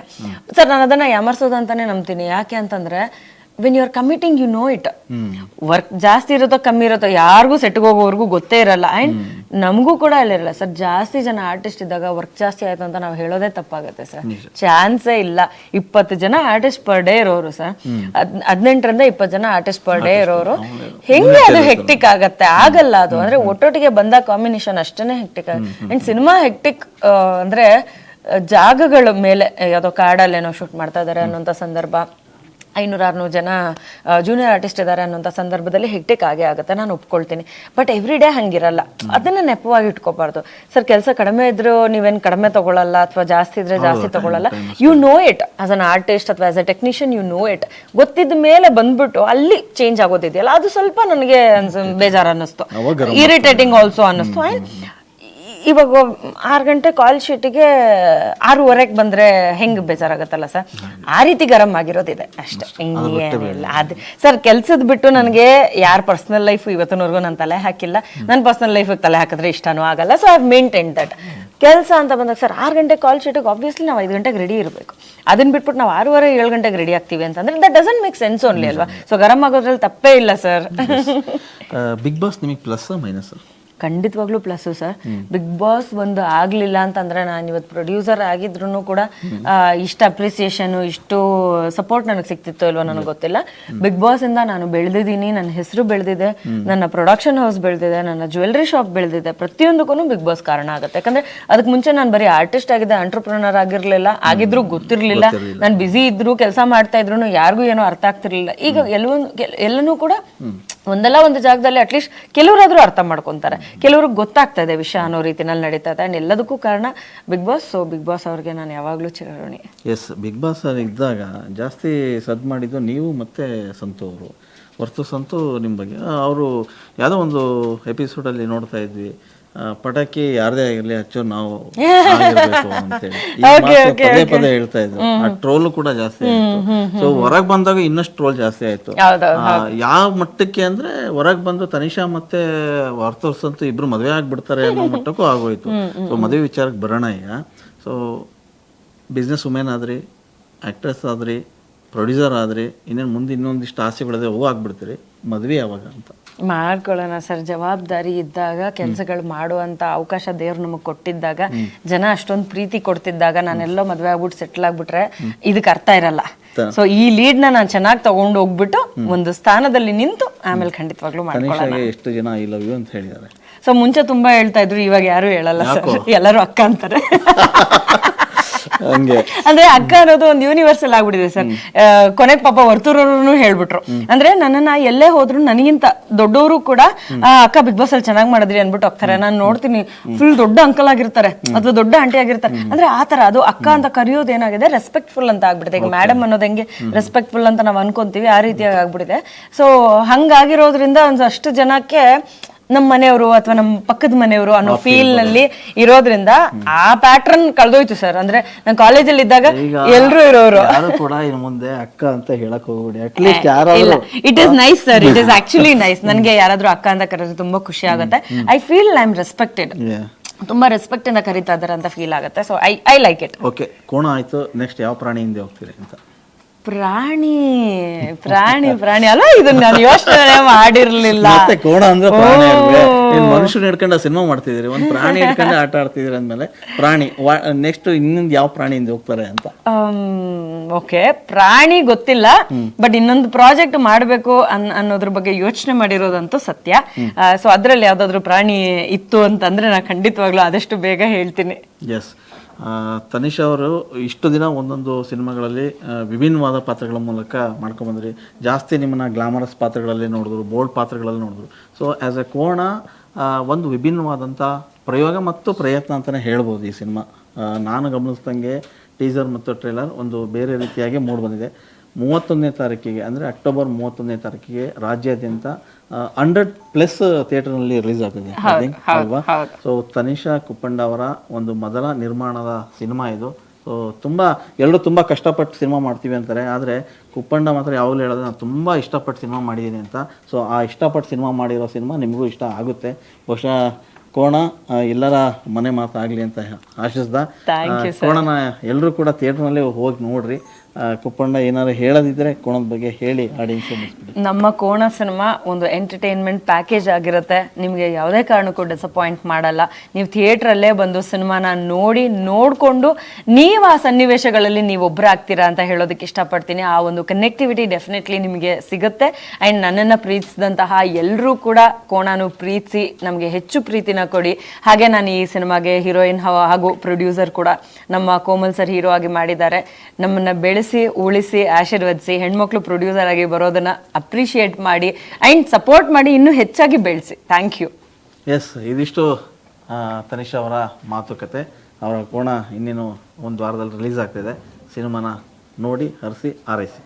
ಸರ್ ನಾನು ಅದನ್ನು ಯಾಮರ್ಸೋದು ಅಂತಲೇ ನಂಬ್ತೀನಿ. ಯಾಕೆ ಅಂತಂದ್ರೆ when you are committing you know it work ಜಾಸ್ತಿ ಇರುತ್ತೋ ಕಮ್ಮಿ ಇರುತ್ತೋ ಯಾರಿಗೂ ಸೆಟ್ಗೆ ಹೋಗೋವರೆಗೂ ಗೊತ್ತೇ ಇರಲ್ಲ. ಅಂಡ್ ನಮಗೂ ಕೂಡ ಅಲ್ಲಿರಲ್ಲ ಸರ್ ಜಾಸ್ತಿ ಜನ ಆರ್ಟಿಸ್ಟ್ ಇದ್ದಾಗ ವರ್ಕ್ ಜಾಸ್ತಿ ಆಯಿತು ಅಂತ ನಾವು ಹೇಳೋದೇ ತಪ್ಪಾಗುತ್ತೆ ಸರ್ ಚಾನ್ಸೇ ಇಲ್ಲ. ಇಪ್ಪತ್ತು ಜನ ಆರ್ಟಿಸ್ಟ್ ಪರ್ ಡೇ ಇರೋರು ಸರ್ ಹದಿನೆಂಟರಿಂದ ಇಪ್ಪತ್ತು ಜನ ಆರ್ಟಿಸ್ಟ್ ಪರ್ ಡೇ ಇರೋರು. ಹೆಂಗೆ ಅದು ಹೆಕ್ಟಿಕ್ ಆಗತ್ತೆ? ಆಗಲ್ಲ ಅದು. ಅಂದರೆ ಒಟ್ಟೊಟ್ಟಿಗೆ ಬಂದ ಕಾಂಬಿನೇಷನ್ ಅಷ್ಟೇ ಹೆಕ್ಟಿಕ್ ಅಂಡ್ ಸಿನಿಮಾ ಹೆಕ್ಟಿಕ್ ಅಂದರೆ ಜಾಗಗಳ ಮೇಲೆ ಯಾವುದೋ ಕಾಡಲ್ಲೇನೋ ಶೂಟ್ ಮಾಡ್ತಾ ಇದ್ದಾರೆ ಅನ್ನೋಂಥ ಸಂದರ್ಭ. ಐನೂರು ಆರ್ನೂರು ಜನ ಜೂನಿಯರ್ ಆರ್ಟಿಸ್ಟ್ ಇದ್ದಾರೆ ಅನ್ನೋಂಥ ಸಂದರ್ಭದಲ್ಲಿ ಹೆಕ್ಟಿಕ್ ಆಗೇ ಆಗುತ್ತೆ. ನಾನು ಒಪ್ಕೊಳ್ತೀನಿ. ಬಟ್ ಎವ್ರಿ ಡೇ ಹಂಗಿರಲ್ಲ. ಅದನ್ನ ನೆಪವಾಗಿ ಇಟ್ಕೋಬಾರ್ದು. ಸರ್ ಕೆಲಸ ಕಡಿಮೆ ಇದ್ರು ನೀವೇನ್ ಕಡಿಮೆ ತಗೊಳ್ಳಲ್ಲ ಅಥವಾ ಜಾಸ್ತಿ ಇದ್ರೆ ಜಾಸ್ತಿ ತಗೊಳ್ಳಲ್ಲ you know it as an artist ಅಥವಾ as a technician you know it ಗೊತ್ತಿದ್ದ ಮೇಲೆ ಬಂದ್ಬಿಟ್ಟು ಅಲ್ಲಿ ಚೇಂಜ್ ಆಗೋದಿದೆಯಲ್ಲ. ಅದು ಸ್ವಲ್ಪ ನನಗೆ ಬೇಜಾರು ಅನ್ನಿಸ್ತು. ಇರಿಟೇಟಿಂಗ್ ಆಲ್ಸೋ ಅನ್ನಿಸ್ತು. ಅಂಡ್ ಇವಾಗ ಆರು ಗಂಟೆ ಕಾಲ್ ಶೀಟಿಗೆ ಆರೂವರೆಗೆ ಬಂದ್ರೆ ಹೆಂಗೆ ಬೇಜಾರಾಗತ್ತಲ್ಲ ಸರ್? ಆ ರೀತಿ ಗರಂ ಆಗಿರೋದಿದೆ. ಅಷ್ಟೇ. ಹಿಂಗೇನಿಲ್ಲ ಅದು ಸರ್ ಕೆಲ್ಸದ್ ಬಿಟ್ಟು ನನಗೆ ಯಾರ ಪರ್ಸನಲ್ ಲೈಫ್ ಇವತ್ತಿನವರೆಗೂ ನಾನು ತಲೆ ಹಾಕಿಲ್ಲ. ನನ್ನ ಪರ್ಸನಲ್ ಲೈಫಿಗೆ ತಲೆ ಹಾಕಿದ್ರೆ ಇಷ್ಟನೂ ಆಗಲ್ಲ. ಸೊ ಐ ಮೇಂಟೈನ್ ದಟ್ ಕೆಲಸ ಅಂತ ಬಂದಾಗ ಸರ್ ಆರು ಗಂಟೆ ಕಾಲ್ ಶೀಟಿಗೆ ಆಬ್ವಿಯಸ್ಲಿ ನಾವು ಐದು ಗಂಟೆಗೆ ರೆಡಿ ಇರಬೇಕು. ಅದನ್ನ ಬಿಟ್ಬಿಟ್ಟು ನಾವು ಆರೂವರೆ ಏಳು ಗಂಟೆಗೆ ರೆಡಿ ಆಗ್ತೀವಿ ಅಂತಂದ್ರೆ that doesn't make sense only ಅಲ್ವಾ? ಸೊ ಗರಂ ಆಗೋದ್ರಲ್ಲಿ ತಪ್ಪೇ ಇಲ್ಲ ಸರ್. ಬಿಗ್ ಬಾಸ್ ನಿಮಗೆ ಪ್ಲಸ್ ಮೈನಸ್ ಖಂಡಿತವಾಗ್ಲೂ ಪ್ಲಸ್ ಸರ್ ಬಿಗ್ ಬಾಸ್ ಒಂದು ಆಗ್ಲಿಲ್ಲ ಅಂತಂದ್ರೆ ನಾನು ಇವತ್ತು ಪ್ರೊಡ್ಯೂಸರ್ ಆಗಿದ್ರು ಕೂಡ ಇಷ್ಟು ಅಪ್ರಿಸಿಯೇಷನ್ ಇಷ್ಟು ಸಪೋರ್ಟ್ ನನಗೆ ಸಿಕ್ತಿತ್ತೋ ಇಲ್ವೋ ನನಗೆ ಗೊತ್ತಿಲ್ಲ. ಬಿಗ್ ಬಾಸ್ ಇಂದ ನಾನು ಬೆಳೆದಿದ್ದೀನಿ ನನ್ನ ಹೆಸರು ಬೆಳೆದಿದೆ ನನ್ನ ಪ್ರೊಡಕ್ಷನ್ ಹೌಸ್ ಬೆಳೆದಿದೆ ನನ್ನ ಜ್ಯುವೆಲ್ರಿ ಶಾಪ್ ಬೆಳೆದಿದೆ. ಪ್ರತಿಯೊಂದಕ್ಕೂ ಬಿಗ್ ಬಾಸ್ ಕಾರಣ ಆಗುತ್ತೆ. ಯಾಕಂದ್ರೆ ಅದಕ್ಕೆ ಮುಂಚೆ ನಾನು ಬರೀ ಆರ್ಟಿಸ್ಟ್ ಆಗಿದ್ದೆ ಅಂಟರ್ಪ್ರನರ್ ಆಗಿರ್ಲಿಲ್ಲ ಆಗಿದ್ರು ಗೊತ್ತಿರಲಿಲ್ಲ. ನಾನು ಬಿಸಿ ಇದ್ರು ಕೆಲಸ ಮಾಡ್ತಾ ಇದ್ರು ಯಾರಿಗೂ ಏನೋ ಅರ್ಥ ಆಗ್ತಿರ್ಲಿಲ್ಲ. ಈಗ ಎಲ್ಲವೂ ಎಲ್ಲನೂ ಕೂಡ ಒಂದಲ್ಲ ಒಂದು ಜಾಗದಲ್ಲಿ ಅಟ್ಲೀಸ್ಟ್ ಕೆಲವರಾದರೂ ಅರ್ಥ ಮಾಡ್ಕೊತಾರೆ. ಕೆಲವ್ರಿಗೆ ಗೊತ್ತಾಗ್ತಾ ಇದೆ ವಿಷಯ ಅನ್ನೋ ರೀತಿನಲ್ಲಿ ನಡೀತಾ ಇದೆ. ಆ್ಯಂಡ್ ಎಲ್ಲದಕ್ಕೂ ಕಾರಣ Bigg Boss. So Bigg Boss ಅವ್ರಿಗೆ ನಾನು ಯಾವಾಗಲೂ ಚಿರಋಣಿ. ಎಸ್ ಬಿಗ್ ಬಾಸ್ ಇದ್ದಾಗ ಜಾಸ್ತಿ ಸದ್ ಮಾಡಿದ್ದು ನೀವು ಮತ್ತೆ ಸಂತು ಅವರು. ವರ್ತು ಸಂತು ನಿಮ್ಮ ಬಗ್ಗೆ. ಅವರು ಯಾವುದೋ ಒಂದು ಎಪಿಸೋಡಲ್ಲಿ ನೋಡ್ತಾ ಇದ್ವಿ. ಪಟಾಕಿ ಯಾರದೇ ಆಗಿರಲಿ ಹಚ್ಚೋ ನಾವು ಆಗಿರ್ಬೇಕು ಅಂತೇಳಿ. ಈ ಮಾತು ಪದೇ ಪದೇ ಹೇಳ್ತಾ ಇದ್ರು. ಆ ಟ್ರೋಲ್ ಕೂಡ ಜಾಸ್ತಿ ಆಯ್ತು. ಸೊ ಹೊರಗ್ ಬಂದಾಗ ಇನ್ನಷ್ಟು ಟ್ರೋಲ್ ಜಾಸ್ತಿ ಆಯ್ತು. ಆ, ಯಾವ ಮಟ್ಟಕ್ಕೆ ಅಂದ್ರೆ ಹೊರಗ್ ಬಂದು ತನಿಷಾ ಮತ್ತೆ ವಾರ್ತೋರ್ಸ್ ಅಂತೂ ಇಬ್ರು ಮದುವೆ ಆಗ್ಬಿಡ್ತಾರೆ ಅನ್ನೋ ಮಟ್ಟಕ್ಕೂ ಆಗೋಯ್ತು. ಸೊ ಮದುವೆ ವಿಚಾರಕ್ಕೆ ಬರೋಣ ಈಗ. ಸೊ ಬಿಸ್ನೆಸ್ ವುಮೆನ್ ಆದ್ರಿ ಆಕ್ಟ್ರೆಸ್ ಆದ್ರಿ ಪ್ರೊಡ್ಯೂಸರ್ ಆದ್ರಿ ಇನ್ನೇನು ಮುಂದೆ ಇನ್ನೊಂದಿಷ್ಟು ಆಸೆಗಳಿದೆ ಹೂ ಆಗ್ಬಿಡ್ತೀರಿ. ಮದುವೆ ಯಾವಾಗ ಅಂತ. ಮಾಡ್ಕೊಳ್ಳೋಣ ಸರ್ ಜವಾಬ್ದಾರಿ ಇದ್ದಾಗ ಕೆಲಸಗಳು ಮಾಡುವಂತ ಅವಕಾಶ ದೇವ್ರು ನಮಗೆ ಕೊಟ್ಟಿದ್ದಾಗ ಜನ ಅಷ್ಟೊಂದು ಪ್ರೀತಿ ಕೊಡ್ತಿದ್ದಾಗ ನಾನೆಲ್ಲೋ ಮದ್ವೆ ಆಗ್ಬಿಟ್ಟು ಸೆಟ್ಲ್ ಆಗ್ಬಿಟ್ರೆ ಇದಕ್ಕೆ ಅರ್ಥ ಇರಲ್ಲ. ಸೊ ಈ ಲೀಡ್ನ ನಾನು ಚೆನ್ನಾಗಿ ತಗೊಂಡು ಹೋಗ್ಬಿಟ್ಟು ಒಂದು ಸ್ಥಾನದಲ್ಲಿ ನಿಂತು ಆಮೇಲೆ ಖಂಡಿತವಾಗ್ಲೂ ಮಾಡ್ಕೊಳ್ಳೋಣ. ತನಿಷಾಗೆ ಎಷ್ಟು ಜನ ಐ ಲವ್ ಯು ಅಂತ ಹೇಳಿದ್ದಾರೆ. ಸೊ ಮುಂಚೆ ತುಂಬಾ ಹೇಳ್ತಾ ಇದ್ರು ಇವಾಗ ಯಾರು ಹೇಳಲ್ಲ ಸರ್. ಎಲ್ಲರೂ ಅಕ್ಕ ಅಂತಾರೆ. ಹಂಗೆ. ಅಂದ್ರೆ ಅಕ್ಕ ಅನ್ನೋದು ಒಂದು ಯೂನಿವರ್ಸಲ್ ಆಗ್ಬಿಟ್ಟಿದೆ ಸರ್. ಕೊನೆಗೆ ಪಾಪ ವರ್ತೂರವ್ರು ಹೇಳ್ಬಿಟ್ರು. ಅಂದ್ರೆ ನನ್ನನ್ನ ಎಲ್ಲೇ ಹೋದ್ರು ನನಗಿಂತ ದೊಡ್ಡವರು ಕೂಡ ಆ, ಅಕ್ಕ ಬಿಗ್ ಬಾಸ್ ಅಲ್ಲಿ ಚೆನ್ನಾಗಿ ಮಾಡಿದ್ರಿ ಅನ್ಬಿಟ್ಟು ಹೋಗ್ತಾರೆ. ನಾನು ನೋಡ್ತೀನಿ. ಫುಲ್ ದೊಡ್ಡ ಅಂಕಲ್ ಆಗಿರ್ತಾರೆ. ಅಥವಾ ದೊಡ್ಡ ಆಂಟಿ ಆಗಿರ್ತಾರೆ. ಅಂದ್ರೆ ಆತರ ಅದು ಅಕ್ಕ ಅಂತ ಕರೆಯೋದು ಏನಾಗಿದೆ? ರೆಸ್ಪೆಕ್ಟ್ಫುಲ್ ಅಂತ ಆಗ್ಬಿಡುತ್ತೆ ಈಗ ಮೇಡಮ್ ಅನ್ನೋದು ಹೆಂಗೆ ರೆಸ್ಪೆಕ್ಟ್ಫುಲ್ ಅಂತ ನಾವು ಅನ್ಕೊಂತೀವಿ ಆ ರೀತಿಯಾಗಿ ಆಗ್ಬಿಟ್ಟಿದೆ. ಸೊ ಹಂಗಾಗಿರೋದ್ರಿಂದ ಒಂದಷ್ಟು ಜನಕ್ಕೆ ನಮ್ಮ ಮನೆಯವರು ಅಥವಾ ನಮ್ಮ ಪಕ್ಕದ ಮನೆಯವರು ಅನ್ನೋ ಫೀಲ್ನಲ್ಲಿ ಇರೋದ್ರಿಂದ ಆ ಪ್ಯಾಟರ್ನ್ ಕಳೆದೋಯ್ತು ಸರ್. ಅಂದ್ರೆ ನಾನು ಕಾಲೇಜಲ್ಲಿ ಇದ್ದಾಗ ಎಲ್ರು ಇರೋರು. ಯಾರು ಕೂಡ ಇನ್ ಮುಂದೆ ಅಕ್ಕ ಅಂತ ಹೇಳಕ್ ಹೋಗ್ಬಿಡಿ. ಅಟ್ಲೀಸ್ಟ್ ಯಾರಾದ್ರೂ it is nice sir it is actually nice ನನಗೆ ಯಾರಾದ್ರೂ ಅಕ್ಕ ಅಂತ ಕರೆದ್ರೆ ತುಂಬಾ ಖುಷಿ ಆಗುತ್ತೆ. I feel I am respected Yeah. ತುಂಬಾ ರೆಸ್ಪೆಕ್ಟ್ ಇಂದ ಕರೀತಾ ಇದಾರೆ ಅಂತ ಫೀಲ್ ಆಗುತ್ತೆ. So I I like it okay Kona ಆಯ್ತು. ನೆಕ್ಸ್ಟ್ ಯಾವ ಪ್ರಾಣಿ ಹಿಂದೆ ಹೋಗ್ತೀರಿ ಅಂತ? ಪ್ರಾಣಿ ಪ್ರಾಣಿ ಪ್ರಾಣಿ. ಅಲ್ಲ ಇದನ್ನ ನಾನು ಯೋಚನೆ ಮಾಡಿರ್ಲಿಲ್ಲ. ಮತ್ತೆ ಕೋಣ ಅಂದ್ರೆ ಪ್ರಾಣಿ ಅಲ್ವೇ? ಏನ್ ಮನುಷ್ಯನ ಹಿಡ್ಕೊಂಡು ಸಿನಿಮಾ ಮಾಡ್ತಿದ್ರಿ ಒಂದ್ ಪ್ರಾಣಿ ಹಿಡ್ಕೊಂಡು ಆಟ ಆಡ್ತಿದ್ದೀರಿ ಅಂದ್ಮೇಲೆ ಪ್ರಾಣಿ ನೆಕ್ಸ್ಟ್ ಇನ್ನೊಂದು ಯಾವ ಪ್ರಾಣಿ ಇಂದ ಹೋಗ್ತಾರೆ ಅಂತ? ಓಕೆ. ಪ್ರಾಣಿ ಗೊತ್ತಿಲ್ಲ ಬಟ್ ಇನ್ನೊಂದು ಪ್ರಾಜೆಕ್ಟ್ ಮಾಡಬೇಕು ಅನ್ ಅನ್ನೋದ್ರ ಬಗ್ಗೆ ಯೋಚನೆ ಮಾಡಿರೋದಂತೂ ಸತ್ಯ. ಸೊ ಅದ್ರಲ್ಲಿ ಯಾವ್ದಾದ್ರು ಪ್ರಾಣಿ ಇತ್ತು ಅಂತಂದ್ರೆ ನಾ ಖಂಡಿತವಾಗ್ಲೂ ಆದಷ್ಟು ಬೇಗ ಹೇಳ್ತೀನಿ. ಎಸ್ ತನಿಷಾ ಅವರು ಇಷ್ಟು ದಿನ ಒಂದೊಂದು ಸಿನಿಮಾಗಳಲ್ಲಿ ವಿಭಿನ್ನವಾದ ಪಾತ್ರಗಳ ಮೂಲಕ ಮಾಡ್ಕೊಂಬಂದ್ರಿ ಜಾಸ್ತಿ ನಿಮ್ಮನ್ನ ಗ್ಲಾಮರಸ್ ಪಾತ್ರಗಳಲ್ಲಿ ನೋಡಿದ್ರು, ಬೋಲ್ಡ್ ಪಾತ್ರಗಳಲ್ಲಿ ನೋಡಿದ್ರು. ಸೊ ಆ್ಯಸ್ ಎ ಕೋಣ ಒಂದು ವಿಭಿನ್ನವಾದಂಥ ಪ್ರಯೋಗ ಮತ್ತು ಪ್ರಯತ್ನ ಅಂತಲೇ ಹೇಳ್ಬೋದು ಈ ಸಿನಿಮಾ. ನಾನು ಗಮನಿಸ್ದಂಗೆ ಟೀಸರ್ ಮತ್ತು ಟ್ರೇಲರ್ ಒಂದು ಬೇರೆ ರೀತಿಯಾಗಿ ಮೂಡಿ ಬಂದಿದೆ. ಮೂವತ್ತೊಂದನೇ ತಾರೀಕಿಗೆ, ಅಂದರೆ ಅಕ್ಟೋಬರ್ ಮೂವತ್ತೊಂದನೇ ತಾರೀಕಿಗೆ ರಾಜ್ಯಾದ್ಯಂತ ಹಂಡ್ರೆಡ್ ಪ್ಲಸ್ ಥಿಯೇಟರ್ನಲ್ಲಿ ರಿಲೀಸ್ ಆಗಿದೆ ಅಲ್ವಾ? ಸೊ ತನಿಷಾ ಕುಪ್ಪಂಡ ಅವರ ಒಂದು ಮೊದಲ ನಿರ್ಮಾಣದ ಸಿನಿಮಾ ಇದು. ಸೊ ತುಂಬ ಎಲ್ಲರೂ ತುಂಬ ಕಷ್ಟಪಟ್ಟು ಸಿನಿಮಾ ಮಾಡ್ತೀವಿ ಅಂತಾರೆ ಆದರೆ ಕುಪ್ಪಂಡ ಮಾತ್ರ ಯಾವಾಗಲೂ ಹೇಳೋದು ನಾನು ತುಂಬ ಇಷ್ಟಪಟ್ಟು ಸಿನಿಮಾ ಮಾಡಿದ್ದೀನಿ ಅಂತ. ಸೊ ಆ ಇಷ್ಟಪಟ್ಟು ಸಿನಿಮಾ ಮಾಡಿರೋ ಸಿನಿಮಾ ನಿಮಗೂ ಇಷ್ಟ ಆಗುತ್ತೆ. ಬಹುಶಃ ಕೋಣ ಎಲ್ಲರ ಮನೆ ಮಾತಾಗಲಿ ಅಂತ ಆಶಿಸ್ದ. ಕೋಣನ ಎಲ್ಲರೂ ಕೂಡ ಥಿಯೇಟ್ರ್ನಲ್ಲಿ ಹೋಗಿ ನೋಡ್ರಿ. ಕುಪ್ಪಣ್ಣ ಏನಾದ್ರು ಹೇಳದಿದ್ರೆ ಕೋಣದ ಬಗ್ಗೆ ಹೇಳಿ ಆಡಿಯನ್ಸ್ ನಮ್ಮ ಕೋಣ ಸಿನಿಮಾ ಒಂದು ಎಂಟರ್ಟೈನ್ಮೆಂಟ್ ಪ್ಯಾಕೇಜ್ ಆಗಿರುತ್ತೆ. ನಿಮಗೆ ಯಾವುದೇ ಕಾರಣಕ್ಕೂ ಡಿಸಪಾಯಿಂಟ್ ಮಾಡಲ್ಲ. ನೀವು ಥಿಯೇಟ್ರಲ್ಲೇ ಬಂದು ಸಿನಿಮಾನ ನೋಡಿ, ನೋಡಿಕೊಂಡು ನೀವು ಆ ಸನ್ನಿವೇಶಗಳಲ್ಲಿ ನೀವು ಒಬ್ಬರಾಗ್ತೀರಾ ಅಂತ ಹೇಳೋದಕ್ಕೆ ಇಷ್ಟಪಡ್ತೀನಿ. ಆ ಒಂದು ಕನೆಕ್ಟಿವಿಟಿ ಡೆಫಿನೆಟ್ಲಿ ನಿಮಗೆ ಸಿಗುತ್ತೆ. ಆ್ಯಂಡ್ ನನ್ನನ್ನು ಪ್ರೀತಿಸಿದಂತಹ ಎಲ್ಲರೂ ಕೂಡ ಕೋಣನು ಪ್ರೀತಿಸಿ ನಮಗೆ ಹೆಚ್ಚು ಪ್ರೀತಿನ ಕೊಡಿ. ಹಾಗೆ ನಾನು ಈ ಸಿನಿಮಾಗೆ ಹೀರೋಯಿನ್ ಹಾಗೂ ಪ್ರೊಡ್ಯೂಸರ್ ಕೂಡ ನಮ್ಮ ಕೋಮಲ್ ಸರ್ ಹೀರೋ ಆಗಿ ಮಾಡಿದ್ದಾರೆ. ನಮ್ಮನ್ನ ಬೆಳೆಸಿ, ಉಳಿಸಿ, ಆಶೀರ್ವದಿಸಿ, ಹೆಣ್ಮಕ್ಳು ಪ್ರೊಡ್ಯೂಸರ್ ಆಗಿ ಬರೋದನ್ನ ಅಪ್ರಿಷಿಯೇಟ್ ಮಾಡಿ ಆ್ಯಂಡ್ ಸಪೋರ್ಟ್ ಮಾಡಿ ಇನ್ನೂ ಹೆಚ್ಚಾಗಿ ಬೆಳೆಸಿ. ಥ್ಯಾಂಕ್ ಯು ಎಸ್ ಇದಿಷ್ಟು ತನಿಷಾ ಅವರ ಮಾತುಕತೆ. ಅವರ ಕೋಣ ಇನ್ನೇನು ಒಂದು ವಾರದಲ್ಲಿ ರಿಲೀಸ್ ಆಗ್ತಿದೆ. ಸಿನಿಮಾನ ನೋಡಿ, ಹರಿಸಿ ಆರೈಸಿ